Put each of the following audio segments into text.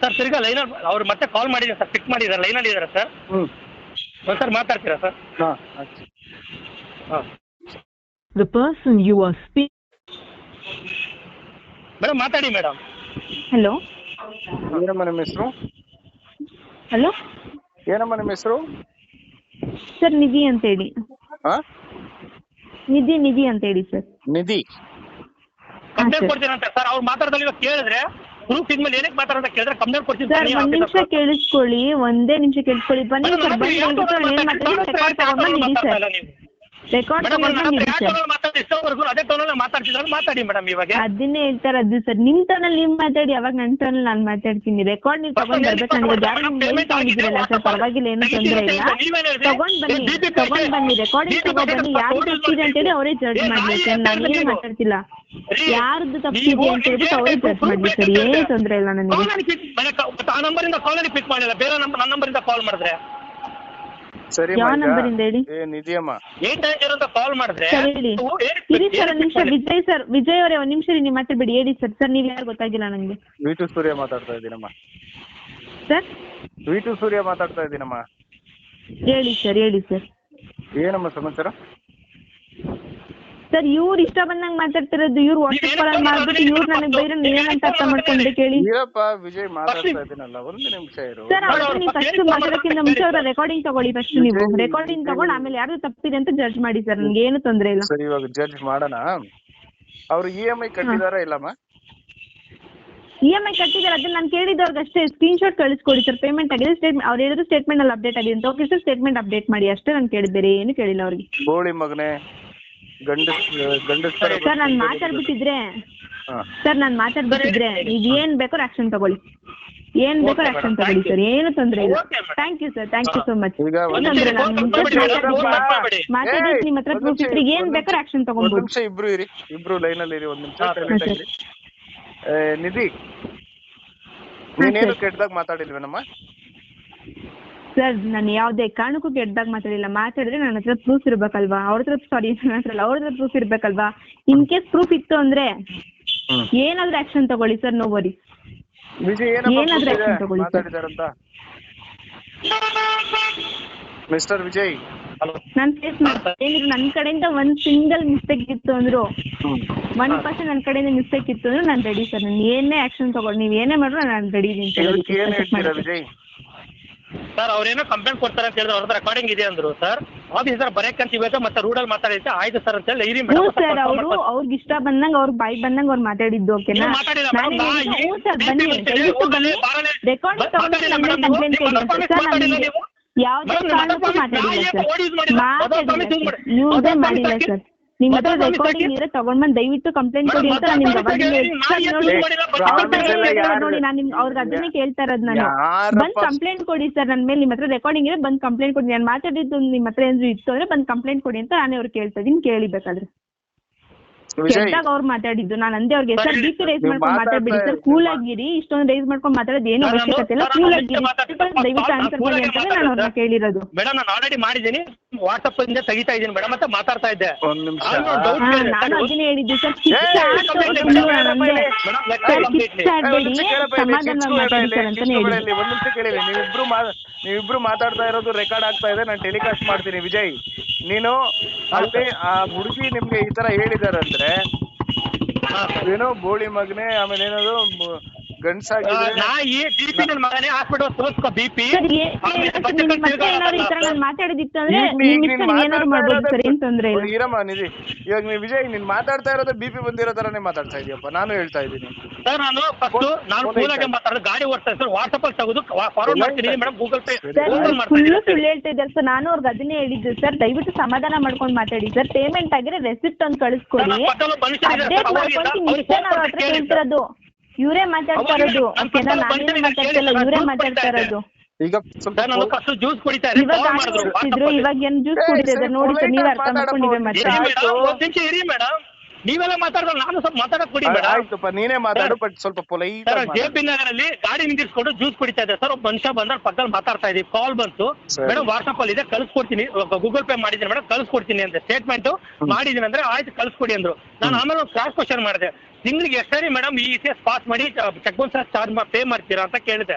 Sir ತಿರ್ಗಾ ಲೈನಲ್ಲಿ ಅವ್ರು ಮತ್ತೆ ಕಾಲ್ ಮಾಡಿದ್ದಾರೆ ಸರ್ ಪಿಕ್ ಮಾಡಿದ್ದಾರೆ ಅಲ್ಲಿ ಇದ್ದಾರೆ ಸರ್. ಹ್ಮ್. ಒಂದು ಸರ್ ಮಾತಾಡ್ತೀರಾ ಸರ್? ಹಾಂ ಆಯ್ತು ಹಾಂ. The person you are speaking. Madam ಮಾತಾಡಿ ಮೇಡಮ್ ಹಲೋ ಏನಮ್ಮ ನಿಮ್ಮ ಹೆಸರು? ಹಲೋ ಏನಮ್ಮ ನಿಮ್ಮ ಹೆಸರು? ಸರ್ ನಿಧಿ ಅಂತ ಹೇಳಿ. ಹಾ? ನಿಧಿ ನಿಧಿ ಅಂತ ಹೇಳಿ ಸರ್ ನಿಧಿ. ಕಂಪ್ಲೇಂಟ್. ಕೊಡ್ತೀರಂತೆ ಸರ್ ಅವ್ರು ಮಾತಾಡ್ದಲ್ಲಿ ಇವಾಗ ಕೇಳಿದ್ರೆ ಪ್ರೂಫ್ ಇದ್ಮೇಲೆ ಏನಕ್ಕೆ ಮಾತಾಡೋಣ ಕೇಳಿದ್ರೆ ಕಂಪ್ಲೇಂಟ್ ಕೊಡ್ತೀನಿ ಸರ್ ಒಂದ್ ನಿಮಿಷ ಕೇಳಿಸ್ಕೊಳ್ಳಿ ಒಂದೇ ನಿಮಿಷ ಕೇಳಿಸ್ಕೊಳ್ಳಿ. ಬನ್ನಿ ಸರ್ ಬನ್ನಿ ಏನ್ ಮಾತಾಡಿ ಸರ್ ನನ್ನ ಮಾತಾಡಿ ಮೇಡಮ್ ಇವಾಗ? ಅದನ್ನೇ ಹೇಳ್ತಾರೆ ಅದು ಸರ್. ನಿಮ್ ಟರ್ನಲ್ಲಿ ನೀವ್ ಮಾತಾಡಿ ಅವಾಗ ನನ್ ಟರ್ನಲ್ಲಿ ನಾನ್ ಮಾತಾಡ್ತೀನಿ. ರೆಕಾರ್ಡ್ ನೀವು ತಗೊಂಡ್ ಬರ್ಬೇಕು. ನನಗೆ ಯಾರು ನಿಮ್ ಸರ್. ಪರವಾಗಿಲ್ಲ ಏನು ತೊಂದ್ರೆ ಇಲ್ಲ. ತಗೊಂಡ್ ಬನ್ನಿ ತಗೊಂಡ್ ಬನ್ನಿ. ರೆಕಾರ್ಡಿಂಗ್ ತಗೊಂಡ್ ಬನ್ನಿ. ಯಾರು ತಪ್ಪಿದೆ ಅಂತ ಹೇಳಿ ಅವರೇ ಜಡ್ಜ್ ಮಾಡ್ಲಿ. ಸರ್ ನಾನು ಏನು ಮಾತಾಡ್ತಿಲ್ಲ. ಯಾರ್ದು ತಪ್ಪಿದೆ ಅಂತ ಹೇಳ್ಬಿಟ್ಟು ಅವರೇ ಜಡ್ಜ್ ಮಾಡ್ಲಿ ಸರ್. ಏನೇ ತೊಂದ್ರೆ ಇಲ್ಲ ನನಗೆ. ಆ ನಂಬರಿಂದ ಕಾಲ್ ಪಿಕ್ ಮಾಡಿಲ್ಲ ಬೇರೆ ನಂಬರ್ ನನ್ನ ನಂಬರಿಂದ ಕಾಲ್ ಮಾಡಿದ್ರೆ? ಸರಿ ಯಾವ ನಂಬರಿಂದ ಹೇಳಿ? ಏ ನಿಧಿಯಮ್ಮ. ಏಟ್ ಟೈಮ್ ಜೀರೋ ಅಂತ ಕಾಲ್ ಮಾಡಿದ್ರೆ ಸರ್ ಹೇಳಿ. ಇರಿ ಸರ್ ಒಂದ್ ನಿಮಿಷ ವಿಜಯ್ ಸರ್ ವಿಜಯ್ ಅವರೇ ಒಂದ್ ನಿಮಿಷ ರೀ ಹತ್ರ ಬಿಡಿ. ಹೇಳಿ ಸರ್ ಸರ್ ನೀವ್ ಯಾರು ಗೊತ್ತಾಗಿಲ್ಲ ನಂಗೆ. ವಿ ಟು ಸೂರ್ಯ ಮಾತಾಡ್ತಾ ಇದ್ದೀನಮ್ಮ. ಸರ್? ವಿ ಟು ಸೂರ್ಯ ಮಾತಾಡ್ತಾ ಇದ್ದೀನಮ್ಮ. ಹೇಳಿ ಸರ್ ಹೇಳಿ ಸರ್. ಏನಮ್ಮ ಸಮಾಚಾರ? ಸರ್ ಇವ್ರು ಇಷ್ಟ ಬಂದಂಗ್ ಮಾತಾಡ್ತಿರೋದು ಇವ್ರು ವಾಟ್ಸಪ್ ಕಾಲ್ ಮಾಡ್ಬಿಟ್ಟು ಇವ್ರು ನನಗೆ ಬೈರ ನೀವೇನಂತ ಅರ್ಥ ಮಾಡ್ಕೊಂಡೆ ಕೇಳಿ. ವಿಜಯ್ ಮಾತಾಡ್ತಾ ಇದ್ದೀನಲ್ಲ ಒಂದು ನಿಮಿಷ ಇರು. ಸರ್ ಅವ್ರು ನೀವು ಫಸ್ಟ್ ಮಾತಾಡೋಕ್ಕಿಂತ ಮುಂಚೆ ಅವರ ರೆಕಾರ್ಡಿಂಗ್ ತಗೊಳ್ಳಿ ಫಸ್ಟ್ ನೀವು. ರೆಕಾರ್ಡಿಂಗ್ ತಗೊಂಡ್ ಆಮೇಲೆ ಯಾರು ತಪ್ಪಿದೆ ಅಂತ ಜಡ್ಜ್ ಮಾಡಿ ಸರ್ ನನ್ಗೆ ಏನು ತೊಂದ್ರೆ ಇಲ್ಲ. ಸರ್ ಇವಾಗ ಜಡ್ಜ್ ಮಾಡೋಣ. ಅವ್ರು ಇ ಎಂ ಐ ಕಟ್ಟಿದಾರಾ ಇಲ್ಲಮ್ಮ? ಇ ಎಂ ಐ ಕಟ್ಟಿದ್ದಾರೆ ಅದನ್ನ ನಾನು ಕೇಳಿದವ್ರಿಗೆ ಅಷ್ಟೇ ಸ್ಕ್ರೀನ್ ಶಾಟ್ ಕಳಿಸ್ಕೊಡಿ ಸರ್ ಪೇಮೆಂಟ್ ಆಗಿದೆ ಸ್ಟೇಟ್ ಅವ್ರು ಹೇಳಿದ್ರು ಸ್ಟೇಟ್ಮೆಂಟ್ ಅಲ್ಲಿ ಅಪ್ಡೇಟ್ ಆಗಿದೆ ಅಂತ ಓಕೆ ಸರ್ ಸ್ಟೇಟ್ಮೆಂಟ್ ಅಪ್ಡೇಟ್ ಮಾಡಿ ಅಷ್ಟೇ ನಾನು ಕೇಳಿದ್ದೆ ಬೇರೆ ಏನು ಕೇಳಿಲ್ಲ ಅವ್ರಿಗೆ. ಬೋಳಿ ಮಗನೇ ಗಂಡಸ್ ಸರ್ ನಾನು ಮಾತಾಡ್ಬಿಟ್ಟಿದ್ರೆ ಹಾ. ಸರ್ ನಾನು ಮಾತಾಡ್ಬಿಟ್ಟಿದ್ರೆ ಈಗ ಏನ್ ಬೇಕಾದ್ರೂ ಆಕ್ಷನ್ ತಗೊಳ್ಳಿ. ಏನ್ ಬೇಕಾದ್ರೂ ಆಕ್ಷನ್ ತಗೊಳ್ಳಿ ಸರ್. ಏನು ತೊಂದ್ರೆ ಇಲ್ಲ. Okay, madam. Thank you sir thank you so much ಈಗ ನಿಮ್ ಒಂದ್ ತೊಂದ್ರೆ ಇಲ್ಲ ನಾನು ಫೋನ್ just ಮಾಡ್ಬೇಡಿ, ಫೋನ್ ಮಾತಾಡಿ ಏಯ್, ನಿಮ್ಮ ಹತ್ರ ಪ್ರೂಫ್ ಇದ್ರೆ ಏನ್ ಒಂದ್ ಆಕ್ಷನ್ ಒಂದ್ ತಗೊಂಬೋದು ನಿಮಿಷ ಇಬ್ರು ಇರಿ ಇಬ್ರು ಲೈನ್ ಅಲ್ಲಿ ಇರಿ ಒಂದ್ ನಿಮಿಷ silent. ಆಗಿರಿ. ಏ, ನಿಧಿ ನೀನೇನು ಕೆಟ್ಟದಾಗ ಮಾತಾಡಿಲ್ವೇನಮ್ಮ? ಸರ್ ನಾನು ಯಾವುದೇ ಕಾರಣಕ್ಕೂ ಕೆಟ್ಟದಾಗ ಮಾತಾಡಿಲ್ಲ. ಮಾತಾಡಿದ್ರೆ ನನ್ನ ಹತ್ರ ಪ್ರೂಫ್ ಇರ್ಬೇಕಲ್ವಾ? ಅವ್ರ ಹತ್ರ ಸಾರಿ ನನ್ನ ಹತ್ರ ಅಲ್ಲ, ಅವ್ರ ಹತ್ರ ಪ್ರೂಫ್ ಇರ್ಬೇಕಲ್ವಾ? ಇನ್ ಕೇಸ್ ಪ್ರೂಫ್ ಇತ್ತು ಅಂದ್ರೆ. ಏನಾದ್ರೂ ಆಕ್ಷನ್ ತಗೊಳ್ಳಿ ಸರ್ ನೋ ವರಿ ಏನಾದ್ರೂ ಆಕ್ಷನ್ ತಗೊಳ್ಳಿ ಸರ್. ಮಿಸ್ಟರ್ ವಿಜಯ್ ನಾನು ಫೇಸ್ ಏನಿದ್ರು ನನ್ನ ಕಡೆಯಿಂದ ಒಂದ್ ಸಿಂಗಲ್ ಮಿಸ್ಟೇಕ್ ಇತ್ತು ಅಂದ್ರು ಒನ್ ಪರ್ಸೆಂಟ್ ನನ್ನ ಕಡೆಯಿಂದ ಮಿಸ್ಟೇಕ್ ಇತ್ತು ಅಂದ್ರೆ ನಾನು ರೆಡಿ ಸರ್ ನಾನು ಏನೇ ಆಕ್ಷನ್ ತಗೊಂಡು ನೀವ್ ಏನೇ ಮಾಡಿದ್ರು ನಾನು ರೆಡಿ ಇದೀನಿ ಸರ್ ಸರ್ ಅವ್ರೇನೋ ಕಂಪ್ಲೇಂಟ್ ಕೊಡ್ತಾರೆ ಅಂತ ಹೇಳಿದ್ರೆ ಅವ್ರದ್ದು ರೆಕಾರ್ಡಿಂಗ್ ಇದೆ ಅಂದ್ರು ಸರ್. ಆಫೀಸರ್ ಬರೆಯಕ್ಕಂತ ಇವಾಗ ಮತ್ತೆ ರೂಡಲ್ಲಿ ಮಾತಾಡಿದ್ದೆ ಆಯ್ತು ಸರ್ ಅಂತ ಹೇಳಿ ಇರಿ ಹ್ಞೂ ಸರ್ ಅವರು ಅವ್ರಿಗೆ ಇಷ್ಟ ಬಂದಂಗ ಅವ್ರ ಬಾಯಿ ಬಂದಂಗ ಅವ್ರು ಮಾತಾಡಿದ್ದು ಓಕೆನಾ? ನೀವು ಮಾತಾಡಿಲ್ಲ ನಾನು ಮೇಡಮ್, ಹೇಳಿದ್ದು, ನಾ ಹ್ಞೂ ಸರ್ ಬನ್ನಿ BP ದಯವಿಟ್ಟು ಬನ್ನಿ. ಬಾರಲೆ- ರೆಕಾರ್ಡ್ ಬ- ತಗೊಂಡು ಮಾತಾಡಿಲ್ಲ ಕಂಪ್ಲೇಂಟ್ ನೀವು ಕೊಡಿ ಸರ್ ನಾನು ನೀವು? ಯಾವುದೇ ಕಾರಣಕ್ಕೂ ಮಾತಾಡಿಲ್ಲ ಸರ್ ಏನ್ ಮಾಡಿಲ್ಲ? ಮಾತಾಡಿಲ್ಲ ಸರ್ ಯೂಸೇ ಸರ್ ಹತ್ರ ರೆಕಾರ್ಡಿಂಗ್ ಇದ್ರೆ ತಗೊಂಡ್ ಬಂದ್ ದಯವಿಟ್ಟು ಕಂಪ್ಲೇಂಟ್ ಕೊಡಿ ಅಂತ ನಾನು ನಿಮ್ಗೆ ನೋಡಿ ನಾನು ನಿಮ್ಗೆ ಅವ್ರಿಗೆ ಅದನ್ನೇ ಕೇಳ್ತಾ ಇರೋದು ನಾನು. ಬಂದ್ ಕಂಪ್ಲೇಂಟ್ ಕೊಡಿ ಸರ್ ನನ್ ಮೇಲೆ ನಿಮ್ ಹತ್ರ ರೆಕಾರ್ಡಿಂಗ್ ಇದೆ ಬಂದ್ ಕಂಪ್ಲೇಂಟ್ ಕೊಡಿ. ನಾನು ಮಾತಾಡಿದ್ದು ನಿಮ್ ಹತ್ರ ಏನಾದ್ರು ಇತ್ತು ಅಂದ್ರೆ ಬಂದ್ ಕಂಪ್ಲೇಂಟ್ ಕೊಡಿ ಅಂತ ನಾನೇ ಅವ್ರಿಗೆ ಕೇಳ್ತಾ ಇದೀನಿ ಕೇಳಿ ಬೇಕಾದ್ರೆ. ವಿಜಯ್ ಕೆಟ್ಟಾಗ ಅವ್ರು ಮಾತಾಡಿದ್ದು ನಾನು ಅಂದೆ ಅವ್ರಿಗೆ ಸರ್ ಬಿ ರೈಸ್ ಮಾಡ್ಕೊಂಡು ಮಾತಾಡ್ಬೇಡಿ ಸರ್ ಕೂಲ್ ಆಗಿರಿ ಇಷ್ಟೊಂದು ರೈಸ್ ಮಾಡ್ಕೊಂಡು ಮಾತಾಡೋದು ಏನು ಅವಶ್ಯಕತೆ ಇಲ್ಲ ನಾನು ಕೂಲ್ ಆಗಿರಿ ದಯವಿಟ್ಟು ಆನ್ಸರ್ ಕೊಡಿ ಮಾಡಿ ನಾನು ಅವ್ರನ್ನ ಕೇಳಿರೋದು ಮೇಡಮ್ ನಾನು ಆಲ್ರೆಡಿ ಮಾಡಿದ್ದೀನಿ ವಾಟ್ಸಪ್ ಇಂದ ತೆಗಿತಾ ಇದ್ದೀನಿ ಮೇಡಮ್ ಮತ್ತೆ ಮಾತಾಡ್ತಾ ಇದ್ದೆ ಒಂದ್ ನಿಮಿಷ ನಾನು ಅದನ್ನೇ ಹೇಳಿದ್ದು ಸರ್ ಕಿಚ್ಚ ಕಂಪ್ಲೇಂಟ್ ಆಡ್ಬೇಡಿ ಸಮಾಧಾನ ಮಾತಾಡಿ ಸರ್ ಅಂತಾನೆ ಕಿಚ್ಕೊಬೇಡ ಒಂದ್ ನಿಮಿಷ ಕೇಳಿ ನೀವಿಬ್ರು ಮಾ ನೀವಿಬ್ರು ಮಾತಾಡ್ತಾ ಇರೋದು ರೆಕಾರ್ಡ್ ಆಗ್ತಾ ಇದೆ ನಾನು ಟೆಲಿಕಾಸ್ಟ್ ಮಾಡ್ತೀನಿ ವಿಜಯ್ ನೀನು ಅಲ್ಲಿ ಆ ಹುಡುಗಿ ನಿಮ್ಗೆ ಈ ತರ ಹೇಳಿದಾರಂದ್ರೆ ಸರ್. ಏನೋ ಬೋಳಿ ಮಗ್ನೆ ಆಮೇಲೆ ಏನದು ನಾ ಈ ಬಿ ಪಿ ನನ್ನ ಮಗನೇ ಹಾಸ್ಪಿಟಲ್ ತೋರಿಸ್ಕೊ ಬಿ ಪಿ ಸರ್ ಏ- ಏ- ನಿಮ್ಮ ಮತ್ತೆ ಏನಾದ್ರು ಈ ತರ ನಾನು ಮಾತಾಡಿದಿತ್ತು ಅಂದ್ರೆ ಇರಮ್ಮ ನಿಧಿ ಇವಾಗ ನೀವು ವಿಜಯ್ ನೀನ್ ಮಾತಾಡ್ತಾ ಇರೋದು ಬಿ ಪಿ ಬಂದಿರೋ ತರನೇ ಮಾತಾಡ್ತಾ ಇದೀಯಪ್ಪ. ನಾನು ಹೇಳ್ತಾ ಇದ್ದೀನಿ. ಸರ್ ನಾನು ಫಸ್ಟ್ ನಾನು ಫೋನ್ ಆಗಿ ಮಾತಾಡೋದು ಗಾಡಿ ಓಡಿಸ್ತಾ ಸರ್ ವಾಟ್ಸಪ್ ಅಲ್ಲಿ ತೆಗೆದು ಫಾರ್ವರ್ಡ್ ಮಾಡ್ತೀನಿ. ಮೇಡಮ್ ಗೂಗಲ್ ಪೇ ಫುಲ್ಲು ಮಾಡ್ತೀನಿ. ಸುಳ್ಳು ಹೇಳ್ತಾ ಇದ್ದಾರೆ ಸರ್ ನಾನು ಅವ್ರಿಗೆ ಅದನ್ನೇ ಹೇಳಿದ್ದು. ಸರ್ ದಯವಿಟ್ಟು ಸಮಾಧಾನ ಮಾಡ್ಕೊಂಡು ಮಾತಾಡಿ. ಸರ್ ಪೇಮೆಂಟ್ ಆಗಿದ್ರೆ ರೆಸಿಪ್ಟ್ ಒಂದು ಕಳಿಸ್ಕೊಡಿ. ಅಪ್ಡೇಟ್ ಅವ್ರಿಗೆ ಇಷ್ಟೇ ನಾವು ಫೋನ್ ಹತ್ರ ಕೇಳಿ ಕೇಳ್ತಿರೋದು. ಇವರೇ ಮಾತಾಡ್ತಾ ಇರೋದು ಓಕೆನಾ ನಾನೇನು ಮಾತಾಡ್ತಾ ಇಲ್ಲ ಇವರೇ ಮಾತಾಡ್ತಾ ಇರೋದು. ಈಗ ಸರ್ ನಾನು ಫಸ್ಟ್ ಜ್ಯೂಸ್ ಕುಡಿತಾ ಇದ್ದೀನಿ ಇವಾಗ ಅಲ್ಲಿ. ಇವಾಗ ಏನ್ ಜ್ಯೂಸ್ ಕುಡಿತಿದ್ದಾರೆ ನೋಡಿ ಸರ್ ನೀವೇ ಅರ್ಥ ಆಗಿ ಮಾಡ್ಕೊಂಡಿದೆ ಮತ್ತೆ? ಇರಿ. ಮೇಡಮ್ ಒಂದ್ ನಿಮಿಷ ಇರಿ ಮೇಡಮ್ ನೀವೆಲ್ಲ ಮಾತಾಡಿದ್ರೆ ನಾನು ಸ್ವಲ್ಪ ಮಾತಾಡಕ್ ಕೊಡಿ ಬೇಡ ಆಯ್ತಪ್ಪ ನೀನೇ ಮಾತಾಡು ಬಟ್ ಸ್ವಲ್ಪ ಪೊಲೈಟ್ ಸರ್ ಜೆ ಪಿ ನಗರಲ್ಲಿ ಗಾಡಿ ನಿಂದಿರ್ಸ್ಕೊಂಡು ಜ್ಯೂಸ್ ಕುಡಿತಾ ಇದ್ರೆ ಸರ್ ಒಬ್ಬ ಮನುಷ್ಯ ಬಂದ್ರೆ ಪಕ್ಕದಲ್ಲಿ ಮಾತಾಡ್ತಾ ಇದೀವಿ ಕಾಲ್ ಬಂತು. ಮೇಡಮ್ ವಾಟ್ಸಪ್ ಅಲ್ಲಿ ಇದೆ ಕಳ್ಸ್ಕೊಡ್ತೀನಿ. ಗೂಗಲ್ ಪೇ ಮಾಡಿದ್ದೀನಿ ಮೇಡಮ್ ಕಳ್ಸ್ಕೊಡ್ತೀನಿ ಅಂತ ಸ್ಟೇಟ್ಮೆಂಟ್ ಮಾಡಿದೀನಿ ಅಂದ್ರೆ ಆಯ್ತು ಕಳ್ಸ್ಕೊಡಿ ಅಂದ್ರು. ನಾನು ಆಮೇಲೆ ಒಂದು ಕ್ರಾಸ್ ಕ್ವಶನ್ ಮಾಡಿದೆ. ತಿಂಗಳಿಗೆ ಎಷ್ಟೇ madam E C S pass ಮಾಡಿ ಚೆಕ್ ಬೌನ್ಸ್ ಚಾರ್ಜ್ ಪೇ ಮಾಡ್ತೀರಾ ಅಂತ ಕೇಳಿದೆ.